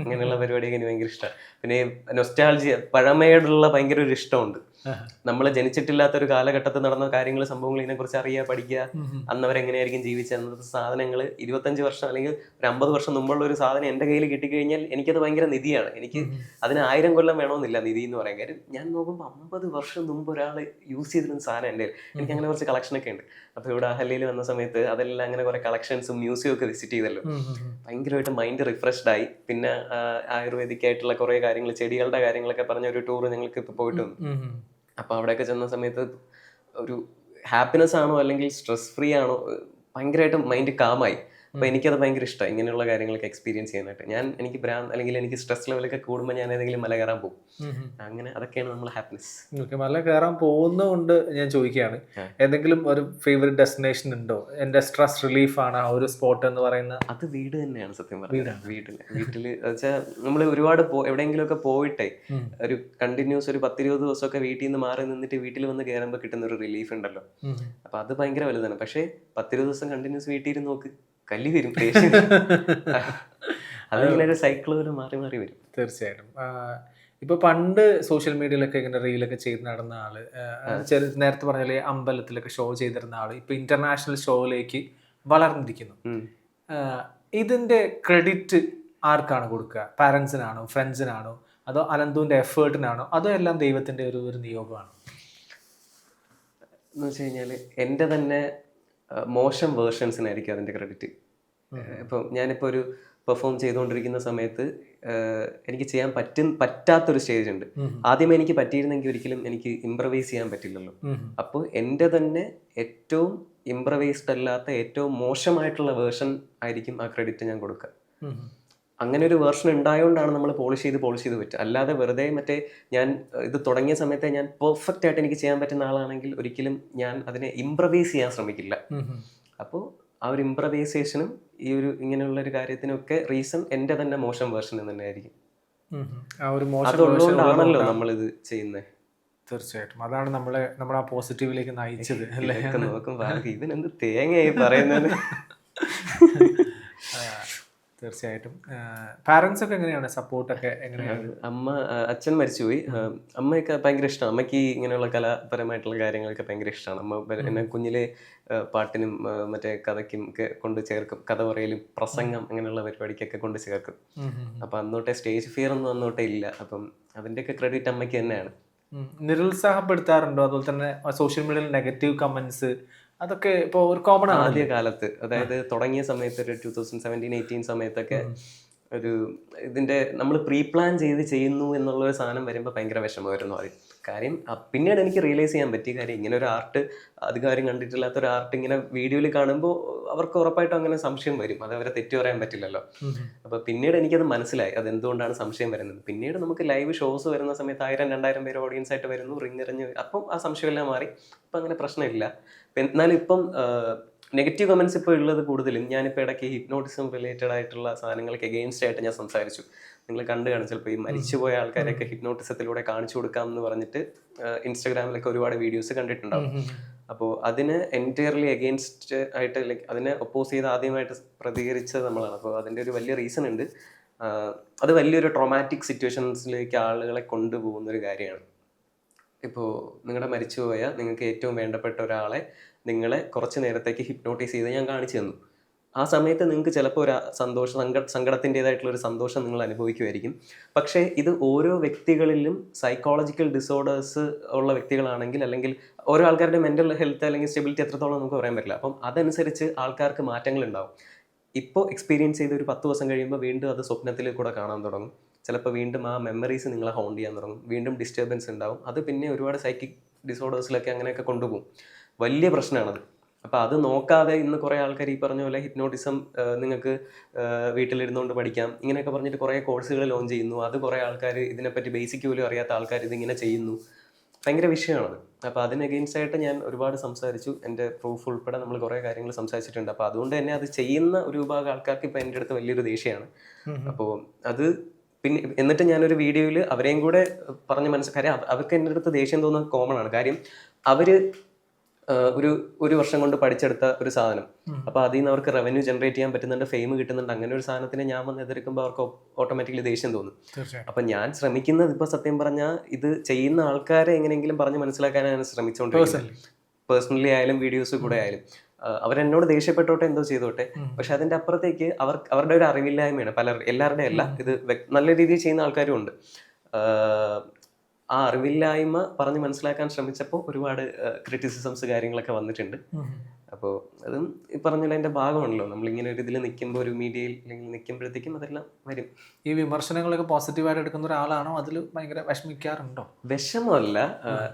അങ്ങനെയുള്ള പരിപാടിയൊക്കെ എനിക്ക് ഭയങ്കര ഇഷ്ടമാണ് പിന്നെ നൊസ്റ്റാൾജിയ പഴമയോടുള്ള ഭയങ്കര ഒരു ഇഷ്ടമുണ്ട്. നമ്മൾ ജനിച്ചിട്ടില്ലാത്ത ഒരു കാലഘട്ടത്തിൽ നടന്ന കാര്യങ്ങൾ സംഭവങ്ങൾ ഇതിനെക്കുറിച്ച് അറിയുക പഠിക്കുക അന്നവരെങ്ങനെയായിരിക്കും ജീവിച്ചത് അന്നത്തെ സാധനങ്ങൾ ഇരുപത്തഞ്ച് വർഷം അല്ലെങ്കിൽ ഒരു അമ്പത് വർഷം മുമ്പുള്ള ഒരു സാധനം എന്റെ കയ്യിൽ കിട്ടിക്കഴിഞ്ഞാൽ എനിക്കത് ഭയങ്കര നിധിയാണ്. എനിക്ക് അതിന് ആയിരം കൊല്ലം വേണമെന്നില്ല നിധി എന്ന് പറയാൻ കാര്യം. ഞാൻ നോക്കുമ്പോൾ അമ്പത് വർഷം മുമ്പ് ഒരാൾ യൂസ് ചെയ്തിരുന്ന സാധനം എന്റെ എനിക്ക് അങ്ങനെ കുറച്ച് കളക്ഷൻ ഒക്കെ ഉണ്ട്. അപ്പോൾ ഇവിടെ അഹല്യയിൽ വന്ന സമയത്ത് അതെല്ലാം അങ്ങനെ കുറെ കളക്ഷൻസും മ്യൂസിയം ഒക്കെ വിസിറ്റ് ചെയ്തല്ലോ. ഭയങ്കരമായിട്ട് മൈൻഡ് റിഫ്രഷ്ഡ് ആയി. പിന്നെ ആയുർവേദിക് ആയിട്ടുള്ള കുറെ കാര്യങ്ങൾ ചെടികളുടെ കാര്യങ്ങളൊക്കെ പറഞ്ഞ ഒരു ടൂർ ഞങ്ങൾക്ക് ഇപ്പോൾ പോയിട്ട് വന്നു അപ്പോൾ അവിടെയൊക്കെ ചെന്ന സമയത്ത് ഒരു ഹാപ്പിനെസ് ആണോ അല്ലെങ്കിൽ സ്ട്രെസ് ഫ്രീ ആണോ ഭയങ്കരമായിട്ട് മൈൻഡ് കാമായി അപ്പോൾ എനിക്കത് ഭയങ്കര ഇഷ്ടമാണ് ഇങ്ങനെയുള്ള കാര്യങ്ങളൊക്കെ എക്സ്പീരിയൻസ് ചെയ്യാനായിട്ട്. ഞാൻ എനിക്ക് ബ്രാൻഡ് അല്ലെങ്കിൽ എനിക്ക് സ്ട്രെസ് ലെവലൊക്കെ കൂടുമ്പോൾ ഞാൻ ഏതെങ്കിലും മല കയറാൻ പോകും. അങ്ങനെ അതൊക്കെയാണ് നമ്മൾ ഹാപ്പിനെസ് ഓക്കെ മല കയറാൻ പോകുന്നതുകൊണ്ട് ഞാൻ ചോദിക്കുകയാണ്. എന്തെങ്കിലും ഒരു ഫേവറേറ്റ് ഡെസ്റ്റിനേഷൻ ഉണ്ടോ? എന്റെ സ്ട്രെസ് റിലീഫ് ആണ് ആ ഒരു സ്പോട്ട് എന്ന് പറയുന്ന അത് വീട് തന്നെയാണ് സത്യം പറയുന്നത് വീട്ടിൽ വീട്ടിൽ വെച്ചാൽ നമ്മൾ ഒരുപാട് പോ- എവിടെയെങ്കിലുമൊക്കെ പോയിട്ടേ. ഒരു കണ്ടിന്യൂസ് ഒരു പത്തിരുപത് ദിവസമൊക്കെ വീട്ടിൽ നിന്ന് മാറി നിന്നിട്ട് വീട്ടിൽ വന്ന് കയറുമ്പോൾ കിട്ടുന്ന ഒരു റിലീഫ് ഉണ്ടല്ലോ. അപ്പൊ അത് ഭയങ്കര വലുതാണ്. പക്ഷേ പത്തിരുപത് ദിവസം കണ്ടിന്യൂസ് വീട്ടിൽ ഇരുന്ന് നോക്ക്. കല്ലി വരും. അതിങ്ങനെ ഒരു സൈക്കിൾ പോലെ മാറി മാറി വരും. തീർച്ചയായിട്ടും. ഇപ്പൊ പണ്ട് സോഷ്യൽ മീഡിയയിലൊക്കെ ഇങ്ങനെ റീലൊക്കെ ചെയ്ത് നടന്ന ആൾ ചെറു നേരത്തെ പറഞ്ഞാൽ അമ്പലത്തിലൊക്കെ ഷോ ചെയ്തിരുന്ന ആൾ ഇപ്പൊ ഇന്റർനാഷണൽ ഷോയിലേക്ക് വളർന്നിരിക്കുന്നു. ഇതിന്റെ ക്രെഡിറ്റ് ആർക്കാണ് കൊടുക്കുക? പാരന്റ്സിനാണോ ഫ്രണ്ട്സിനാണോ അതോ അനന്തുവിന്റെ എഫേർട്ടിനാണോ അതോ എല്ലാം ദൈവത്തിന്റെ ഒരു ഒരു നിയോഗമാണ്? എന്ന് വെച്ച് കഴിഞ്ഞാൽ എന്റെ തന്നെ മോശം വേർഷൻസിനായിരിക്കും അതിന്റെ ക്രെഡിറ്റ്. ഇപ്പം ഞാനിപ്പോൾ ഒരു പെർഫോം ചെയ്തുകൊണ്ടിരിക്കുന്ന സമയത്ത് എനിക്ക് ചെയ്യാൻ പറ്റും പറ്റാത്തൊരു സ്റ്റേജ് ഉണ്ട്. ആദ്യമേ എനിക്ക് പറ്റിയിരുന്നെങ്കിൽ ഒരിക്കലും എനിക്ക് ഇംപ്രവൈസ് ചെയ്യാൻ പറ്റില്ലല്ലോ. അപ്പോൾ എന്റെ തന്നെ ഏറ്റവും ഇംപ്രവൈസ്ഡ് അല്ലാത്ത ഏറ്റവും മോശമായിട്ടുള്ള വേർഷൻ ആയിരിക്കും ആ ക്രെഡിറ്റ് ഞാൻ കൊടുക്കുക. അങ്ങനെ ഒരു വേർഷൻ ഉണ്ടായതുകൊണ്ടാണ് നമ്മൾ പോളിഷ് ചെയ്ത് പോളിഷ് ചെയ്ത് പറ്റുക അല്ലാതെ വെറുതെ മറ്റേ ഞാൻ ഇത് തുടങ്ങിയ സമയത്തെ ഞാൻ പെർഫെക്റ്റ് ആയിട്ട് എനിക്ക് ചെയ്യാൻ പറ്റുന്ന ആളാണെങ്കിൽ ഒരിക്കലും ഞാൻ അതിനെ ഇംപ്രവൈസ് ചെയ്യാൻ ശ്രമിക്കില്ല. അപ്പോൾ ആ ഒരു ഇംപ്രവൈസേഷനും ഈ ഒരു ഇങ്ങനെയുള്ള ഒരു കാര്യത്തിനൊക്കെ റീസൺ എന്റെ തന്നെ മോശം വേർഷൻ തന്നെ ആയിരിക്കും അതുള്ളതുകൊണ്ടാണല്ലോ. നമ്മളിത് ചെയ്യുന്നത് തീർച്ചയായിട്ടും. അതാണ് നമ്മളെ നമ്മൾ ആ പോസിറ്റീവിലേക്ക് നയിച്ചത് അല്ലേ? നോക്കും ഇതിനെന്ത് തേങ്ങയായി പറയുന്നത് തീർച്ചയായിട്ടും. പാരന്റ്സ് ഒക്കെ എങ്ങനെയാണ് സപ്പോർട്ടൊക്കെ എങ്ങനെയാണ് അമ്മ അച്ഛൻ മരിച്ചുപോയി. അമ്മയൊക്കെ ഭയങ്കര ഇഷ്ടമാണ് അമ്മയ്ക്ക് ഇങ്ങനെയുള്ള കലാപരമായിട്ടുള്ള കാര്യങ്ങളൊക്കെ ഭയങ്കര ഇഷ്ടമാണ് അമ്മ എന്നെ കുഞ്ഞിലെ പാട്ടിനും മറ്റേ കഥയ്ക്കും ഒക്കെ കൊണ്ട് ചേർക്കും. കഥ പറയലും പ്രസംഗം അങ്ങനെയുള്ള പരിപാടിക്കൊക്കെ കൊണ്ട് ചേർക്കും. അപ്പം അന്നോട്ടെ സ്റ്റേജ് ഫിയർ ഒന്നും അന്നോട്ടെ ഇല്ല. അപ്പം അതിന്റെയൊക്കെ ക്രെഡിറ്റ് അമ്മയ്ക്ക് തന്നെയാണ്. നിരുത്സാഹപ്പെടുത്താറുണ്ടോ? അതുപോലെ തന്നെ സോഷ്യൽ മീഡിയയിൽ നെഗറ്റീവ് കമന്റ്സ് അതൊക്കെ ഇപ്പോൾ ഒരു കോമൺ ആണ്. ആദ്യ കാലത്ത് അതായത് തുടങ്ങിയ സമയത്ത് ഒരു ടൂ തൗസൻഡ് സെവന്റീൻ എയ്റ്റീൻ സമയത്തൊക്കെ ഒരു ഇതിന്റെ നമ്മൾ പ്രീ പ്ലാൻ ചെയ്ത് ചെയ്യുന്നു എന്നുള്ള ഒരു സാധനം വരുമ്പോൾ ഭയങ്കര വിഷമമായിരുന്നു ആദ്യം. കാര്യം പിന്നീട് എനിക്ക് റിയലൈസ് ചെയ്യാൻ പറ്റിയ കാര്യം ഇങ്ങനെ ഒരു ആർട്ട് അധികാരം കണ്ടിട്ടില്ലാത്ത ഒരു ആർട്ട് ഇങ്ങനെ വീഡിയോയിൽ കാണുമ്പോൾ അവർക്ക് ഉറപ്പായിട്ടും അങ്ങനെ സംശയം വരും. അത് അവരെ തെറ്റു പറയാൻ പറ്റില്ലല്ലോ. അപ്പൊ പിന്നീട് എനിക്കത് മനസ്സിലായി. അത് എന്തുകൊണ്ടാണ് സംശയം വരുന്നത്? പിന്നീട് നമുക്ക് ലൈവ് ഷോസ് വരുന്ന സമയത്ത് ആയിരം രണ്ടായിരം പേര് ഓഡിയൻസ് ആയിട്ട് വരുന്നു റിങ് എറിഞ്ഞ്. അപ്പം ആ സംശയമെല്ലാം മാറി. അപ്പം അങ്ങനെ പ്രശ്നമില്ല. ഇപ്പം എന്നാലും ഇപ്പം നെഗറ്റീവ് കമൻസ് ഇപ്പോൾ ഉള്ളത് കൂടുതലും ഞാനിപ്പോൾ ഇടയ്ക്ക് ഹിപ്നോട്ടിസം റിലേറ്റഡ് ആയിട്ടുള്ള സാധനങ്ങൾക്ക് എഗെയിൻസ്റ്റ് ആയിട്ട് ഞാൻ സംസാരിച്ചു. നിങ്ങൾ കണ്ടു കാണും ചിലപ്പോൾ ഈ മരിച്ചുപോയ ആൾക്കാരെയൊക്കെ ഹിപ്നോട്ടിസത്തിലൂടെ കാണിച്ചു കൊടുക്കാം എന്ന് പറഞ്ഞിട്ട് ഇൻസ്റ്റാഗ്രാമിലൊക്കെ ഒരുപാട് വീഡിയോസ് കണ്ടിട്ടുണ്ടാവും. അപ്പോൾ അതിന് എന്റയർലി എഗെയിൻസ്റ്റ് ആയിട്ട് ലൈക്ക് അതിനെ ഒപ്പോസ് ചെയ്ത് ആദ്യമായിട്ട് പ്രതികരിച്ചത് നമ്മളാണ്. അപ്പോൾ അതിന്റെ ഒരു വലിയ റീസൺ ഉണ്ട്. അത് വലിയൊരു ട്രോമാറ്റിക് സിറ്റുവേഷൻസിലേക്ക് ആളുകളെ കൊണ്ടുപോകുന്ന ഒരു കാര്യമാണ്. ഇപ്പോൾ നിങ്ങളുടെ മരിച്ചുപോയ നിങ്ങൾക്ക് ഏറ്റവും വേണ്ടപ്പെട്ട ഒരാളെ നിങ്ങളെ കുറച്ച് നേരത്തേക്ക് ഹിപ്നോട്ടൈസ് ചെയ്ത് ഞാൻ കാണിച്ചു തന്നു. ആ സമയത്ത് നിങ്ങൾക്ക് ചിലപ്പോൾ ഒരു സന്തോഷ സങ്ക സങ്കടത്തിന്റെതായിട്ടുള്ള ഒരു സന്തോഷം നിങ്ങൾ അനുഭവിക്കുമായിരിക്കും പക്ഷേ ഇത് ഓരോ വ്യക്തികളിലും സൈക്കോളജിക്കൽ ഡിസോർഡേഴ്സ് ഉള്ള വ്യക്തികളാണെങ്കിൽ അല്ലെങ്കിൽ ഓരോ ആൾക്കാരുടെ മെന്റൽ ഹെൽത്ത് അല്ലെങ്കിൽ സ്റ്റെബിലിറ്റി എത്രത്തോളം നമുക്ക് പറയാൻ പറ്റില്ല. അപ്പം അതനുസരിച്ച് ആൾക്കാർക്ക് മാറ്റങ്ങൾ ഉണ്ടാവും ഇപ്പോൾ എക്സ്പീരിയൻസ് ചെയ്ത് ഒരു പത്ത് ദിവസം കഴിയുമ്പോൾ വീണ്ടും അത് സ്വപ്നത്തിൽ കൂടെ കാണാൻ തുടങ്ങും. ചിലപ്പോൾ വീണ്ടും ആ മെമ്മറീസ് നിങ്ങളെ ഹോണ്ട് ചെയ്യാൻ തുടങ്ങും. വീണ്ടും ഡിസ്റ്റർബൻസ് ഉണ്ടാവും. അത് പിന്നെ ഒരുപാട് സൈക്കിക് ഡിസോർഡേഴ്സിലൊക്കെ അങ്ങനെയൊക്കെ കൊണ്ടുപോകും. വലിയ പ്രശ്നമാണത് അപ്പോൾ അത് നോക്കാതെ ഇന്ന് കുറേ ആൾക്കാർ ഈ പറഞ്ഞ പോലെ ഹിപ്നോട്ടിസം നിങ്ങൾക്ക് വീട്ടിലിരുന്നുകൊണ്ട് പഠിക്കാം. ഇങ്ങനെയൊക്കെ പറഞ്ഞിട്ട് കുറേ കോഴ്സുകൾ ലോഞ്ച് ചെയ്യുന്നു. അത് കുറേ ആൾക്കാർ ഇതിനെപ്പറ്റി ബേസിക് പോലും അറിയാത്ത ആൾക്കാർ ഇതിങ്ങനെ ചെയ്യുന്നു. ഭയങ്കര വിഷയമാണത്. അപ്പോൾ അതിന് against ആയിട്ട് ഞാൻ ഒരുപാട് സംസാരിച്ചു. എന്റെ പ്രൂഫ് ഉൾപ്പെടെ നമ്മൾ കുറേ കാര്യങ്ങൾ സംസാരിച്ചിട്ടുണ്ട്. അപ്പോൾ അതുകൊണ്ട് തന്നെ അത് ചെയ്യുന്ന ഒരു വിഭാഗം ആൾക്കാർക്ക് ഇപ്പോൾ എന്റെ അടുത്ത് വലിയൊരു ദേഷ്യമാണ്. അപ്പോൾ അത് പിന്നെ എന്നിട്ട് ഞാനൊരു വീഡിയോയിൽ അവരെയും കൂടെ പറഞ്ഞ് മനസ്സിൽ കാര്യം അവർക്ക് എന്റെ അടുത്ത് ദേഷ്യം തോന്നുന്നത് കോമൺ ആണ്. കാര്യം അവർ ഒരു ഒരു വർഷം കൊണ്ട് പഠിച്ചെടുത്ത ഒരു സാധനം. അപ്പൊ അതിൽ നിന്ന് അവർക്ക് റവന്യൂ ജനറേറ്റ് ചെയ്യാൻ പറ്റുന്നുണ്ട് ഫെയിം കിട്ടുന്നുണ്ട് അങ്ങനെ ഒരു സാധനത്തിന് ഞാൻ വന്ന് എതിർക്കുമ്പോൾ അവർക്ക് ഓട്ടോമാറ്റിക്കലി ദേഷ്യം തോന്നും. അപ്പൊ ഞാൻ ശ്രമിക്കുന്നത് ഇപ്പൊ സത്യം പറഞ്ഞാൽ ഇത് ചെയ്യുന്ന ആൾക്കാരെ എങ്ങനെയെങ്കിലും പറഞ്ഞ് മനസ്സിലാക്കാനാണ് ശ്രമിച്ചുകൊണ്ടിരിക്കുന്നത് പേഴ്സണലി ആയാലും വീഡിയോസ് കൂടെ ആയാലും. അവരെന്നോട് ദേഷ്യപ്പെട്ടോട്ടെ എന്തോ ചെയ്തോട്ടെ. പക്ഷെ അതിന്റെ അപ്പുറത്തേക്ക് അവർ അവരുടെ ഒരു അറിവില്ലായ്മയാണ്. പല എല്ലാവരുടെയും അല്ല. ഇത് നല്ല രീതിയിൽ ചെയ്യുന്ന ആൾക്കാരും ഉണ്ട്. ആ അറിവില്ലായ്മ പറഞ്ഞ് മനസ്സിലാക്കാൻ ശ്രമിച്ചപ്പോൾ ഒരുപാട് ക്രിറ്റിസിസംസ് കാര്യങ്ങളൊക്കെ വന്നിട്ടുണ്ട്. അപ്പോൾ അതും ഈ പറഞ്ഞ അതിന്റെ ഭാഗമാണല്ലോ ഭാഗമാണല്ലോ. നമ്മളിങ്ങനെ ഒരു ഇതിൽ നിൽക്കുമ്പോൾ ഒരു മീഡിയയിൽ അല്ലെങ്കിൽ നിൽക്കുമ്പോഴത്തേക്കും അതെല്ലാം വരും. ഈ വിമർശനങ്ങളൊക്കെ പോസിറ്റീവായിട്ട് എടുക്കുന്ന ഒരാളാണോ? അതിൽ ഭയങ്കര വിഷമിക്കാറുണ്ടോ? വിഷമമല്ല.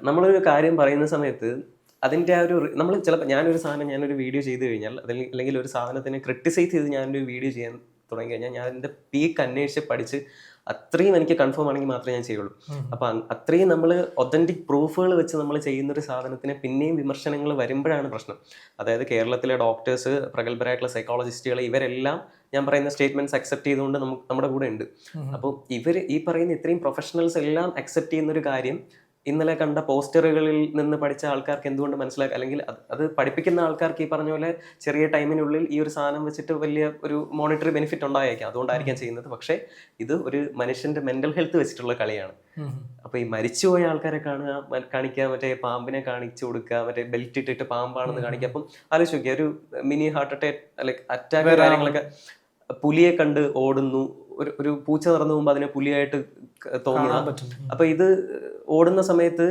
നമ്മളൊരു കാര്യം പറയുന്ന സമയത്ത് അതിന്റെ ആ ഒരു നമ്മൾ ചിലപ്പോൾ ഞാനൊരു സാധനം ഞാനൊരു വീഡിയോ ചെയ്ത് കഴിഞ്ഞാൽ അതിൽ അല്ലെങ്കിൽ ഒരു സാധനത്തിനെ ക്രിട്ടിസൈസ് ചെയ്ത് ഞാനൊരു വീഡിയോ ചെയ്യാൻ തുടങ്ങി കഴിഞ്ഞാൽ ഞാൻ അതിന്റെ പീക്ക് അന്വേഷിച്ച് പഠിച്ച് അത്രയും എനിക്ക് കൺഫേം ആണെങ്കിൽ മാത്രമേ ഞാൻ ചെയ്യുള്ളൂ. അപ്പം അത്രയും നമ്മൾ ഒതന്റിക് പ്രൂഫുകൾ വെച്ച് നമ്മൾ ചെയ്യുന്ന ഒരു സാധനത്തിന് പിന്നെയും വിമർശനങ്ങൾ വരുമ്പോഴാണ് പ്രശ്നം. അതായത് കേരളത്തിലെ ഡോക്ടേഴ്സ് പ്രഗത്ഭരായിട്ടുള്ള സൈക്കോളജിസ്റ്റുകൾ ഇവരെല്ലാം ഞാൻ പറയുന്ന സ്റ്റേറ്റ്മെന്റ്സ് അക്സെപ്റ്റ് ചെയ്തുകൊണ്ട് നമുക്ക് നമ്മുടെ കൂടെ ഉണ്ട്. അപ്പോൾ ഇവർ ഈ പറയുന്ന ഇത്രയും പ്രൊഫഷണൽസ് എല്ലാം അക്സെപ്റ്റ് ചെയ്യുന്ന ഒരു കാര്യം ഇന്നലെ കണ്ട പോസ്റ്ററുകളിൽ നിന്ന് പഠിച്ച ആൾക്കാർക്ക് എന്തുകൊണ്ട് മനസ്സിലാക്കുക അല്ലെങ്കിൽ അത് അത് പഠിപ്പിക്കുന്ന ആൾക്കാർക്ക് ഈ പറഞ്ഞ പോലെ ചെറിയ ടൈമിനുള്ളിൽ ഈ ഒരു സാധനം വെച്ചിട്ട് വലിയ ഒരു മോണിറ്ററി ബെനിഫിറ്റ് ഉണ്ടായേക്കാം. അതുകൊണ്ടായിരിക്കാം ചെയ്യുന്നത്. പക്ഷേ ഇത് ഒരു മനുഷ്യന്റെ മെന്റൽ ഹെൽത്ത് വെച്ചിട്ടുള്ള കളിയാണ്. അപ്പൊ ഈ മരിച്ചുപോയ ആൾക്കാരെ കാണുക കാണിക്കുക മറ്റേ പാമ്പിനെ കാണിച്ചു കൊടുക്കുക മറ്റേ ബെൽറ്റ് ഇട്ടിട്ട് പാമ്പാണെന്ന് കാണിക്കുക. അപ്പം ആലോചിച്ച് നോക്കിയ ഒരു mini heart attack like attack കാര്യങ്ങളൊക്കെ പുലിയെ കണ്ട് ഓടുന്നു ഒരു ഒരു പൂച്ച നടന്നു പോകുമ്പോൾ അതിനെ പുലിയായിട്ട് തോന്നുക. അപ്പൊ ഇത് ഓടുന്ന സമയത്ത്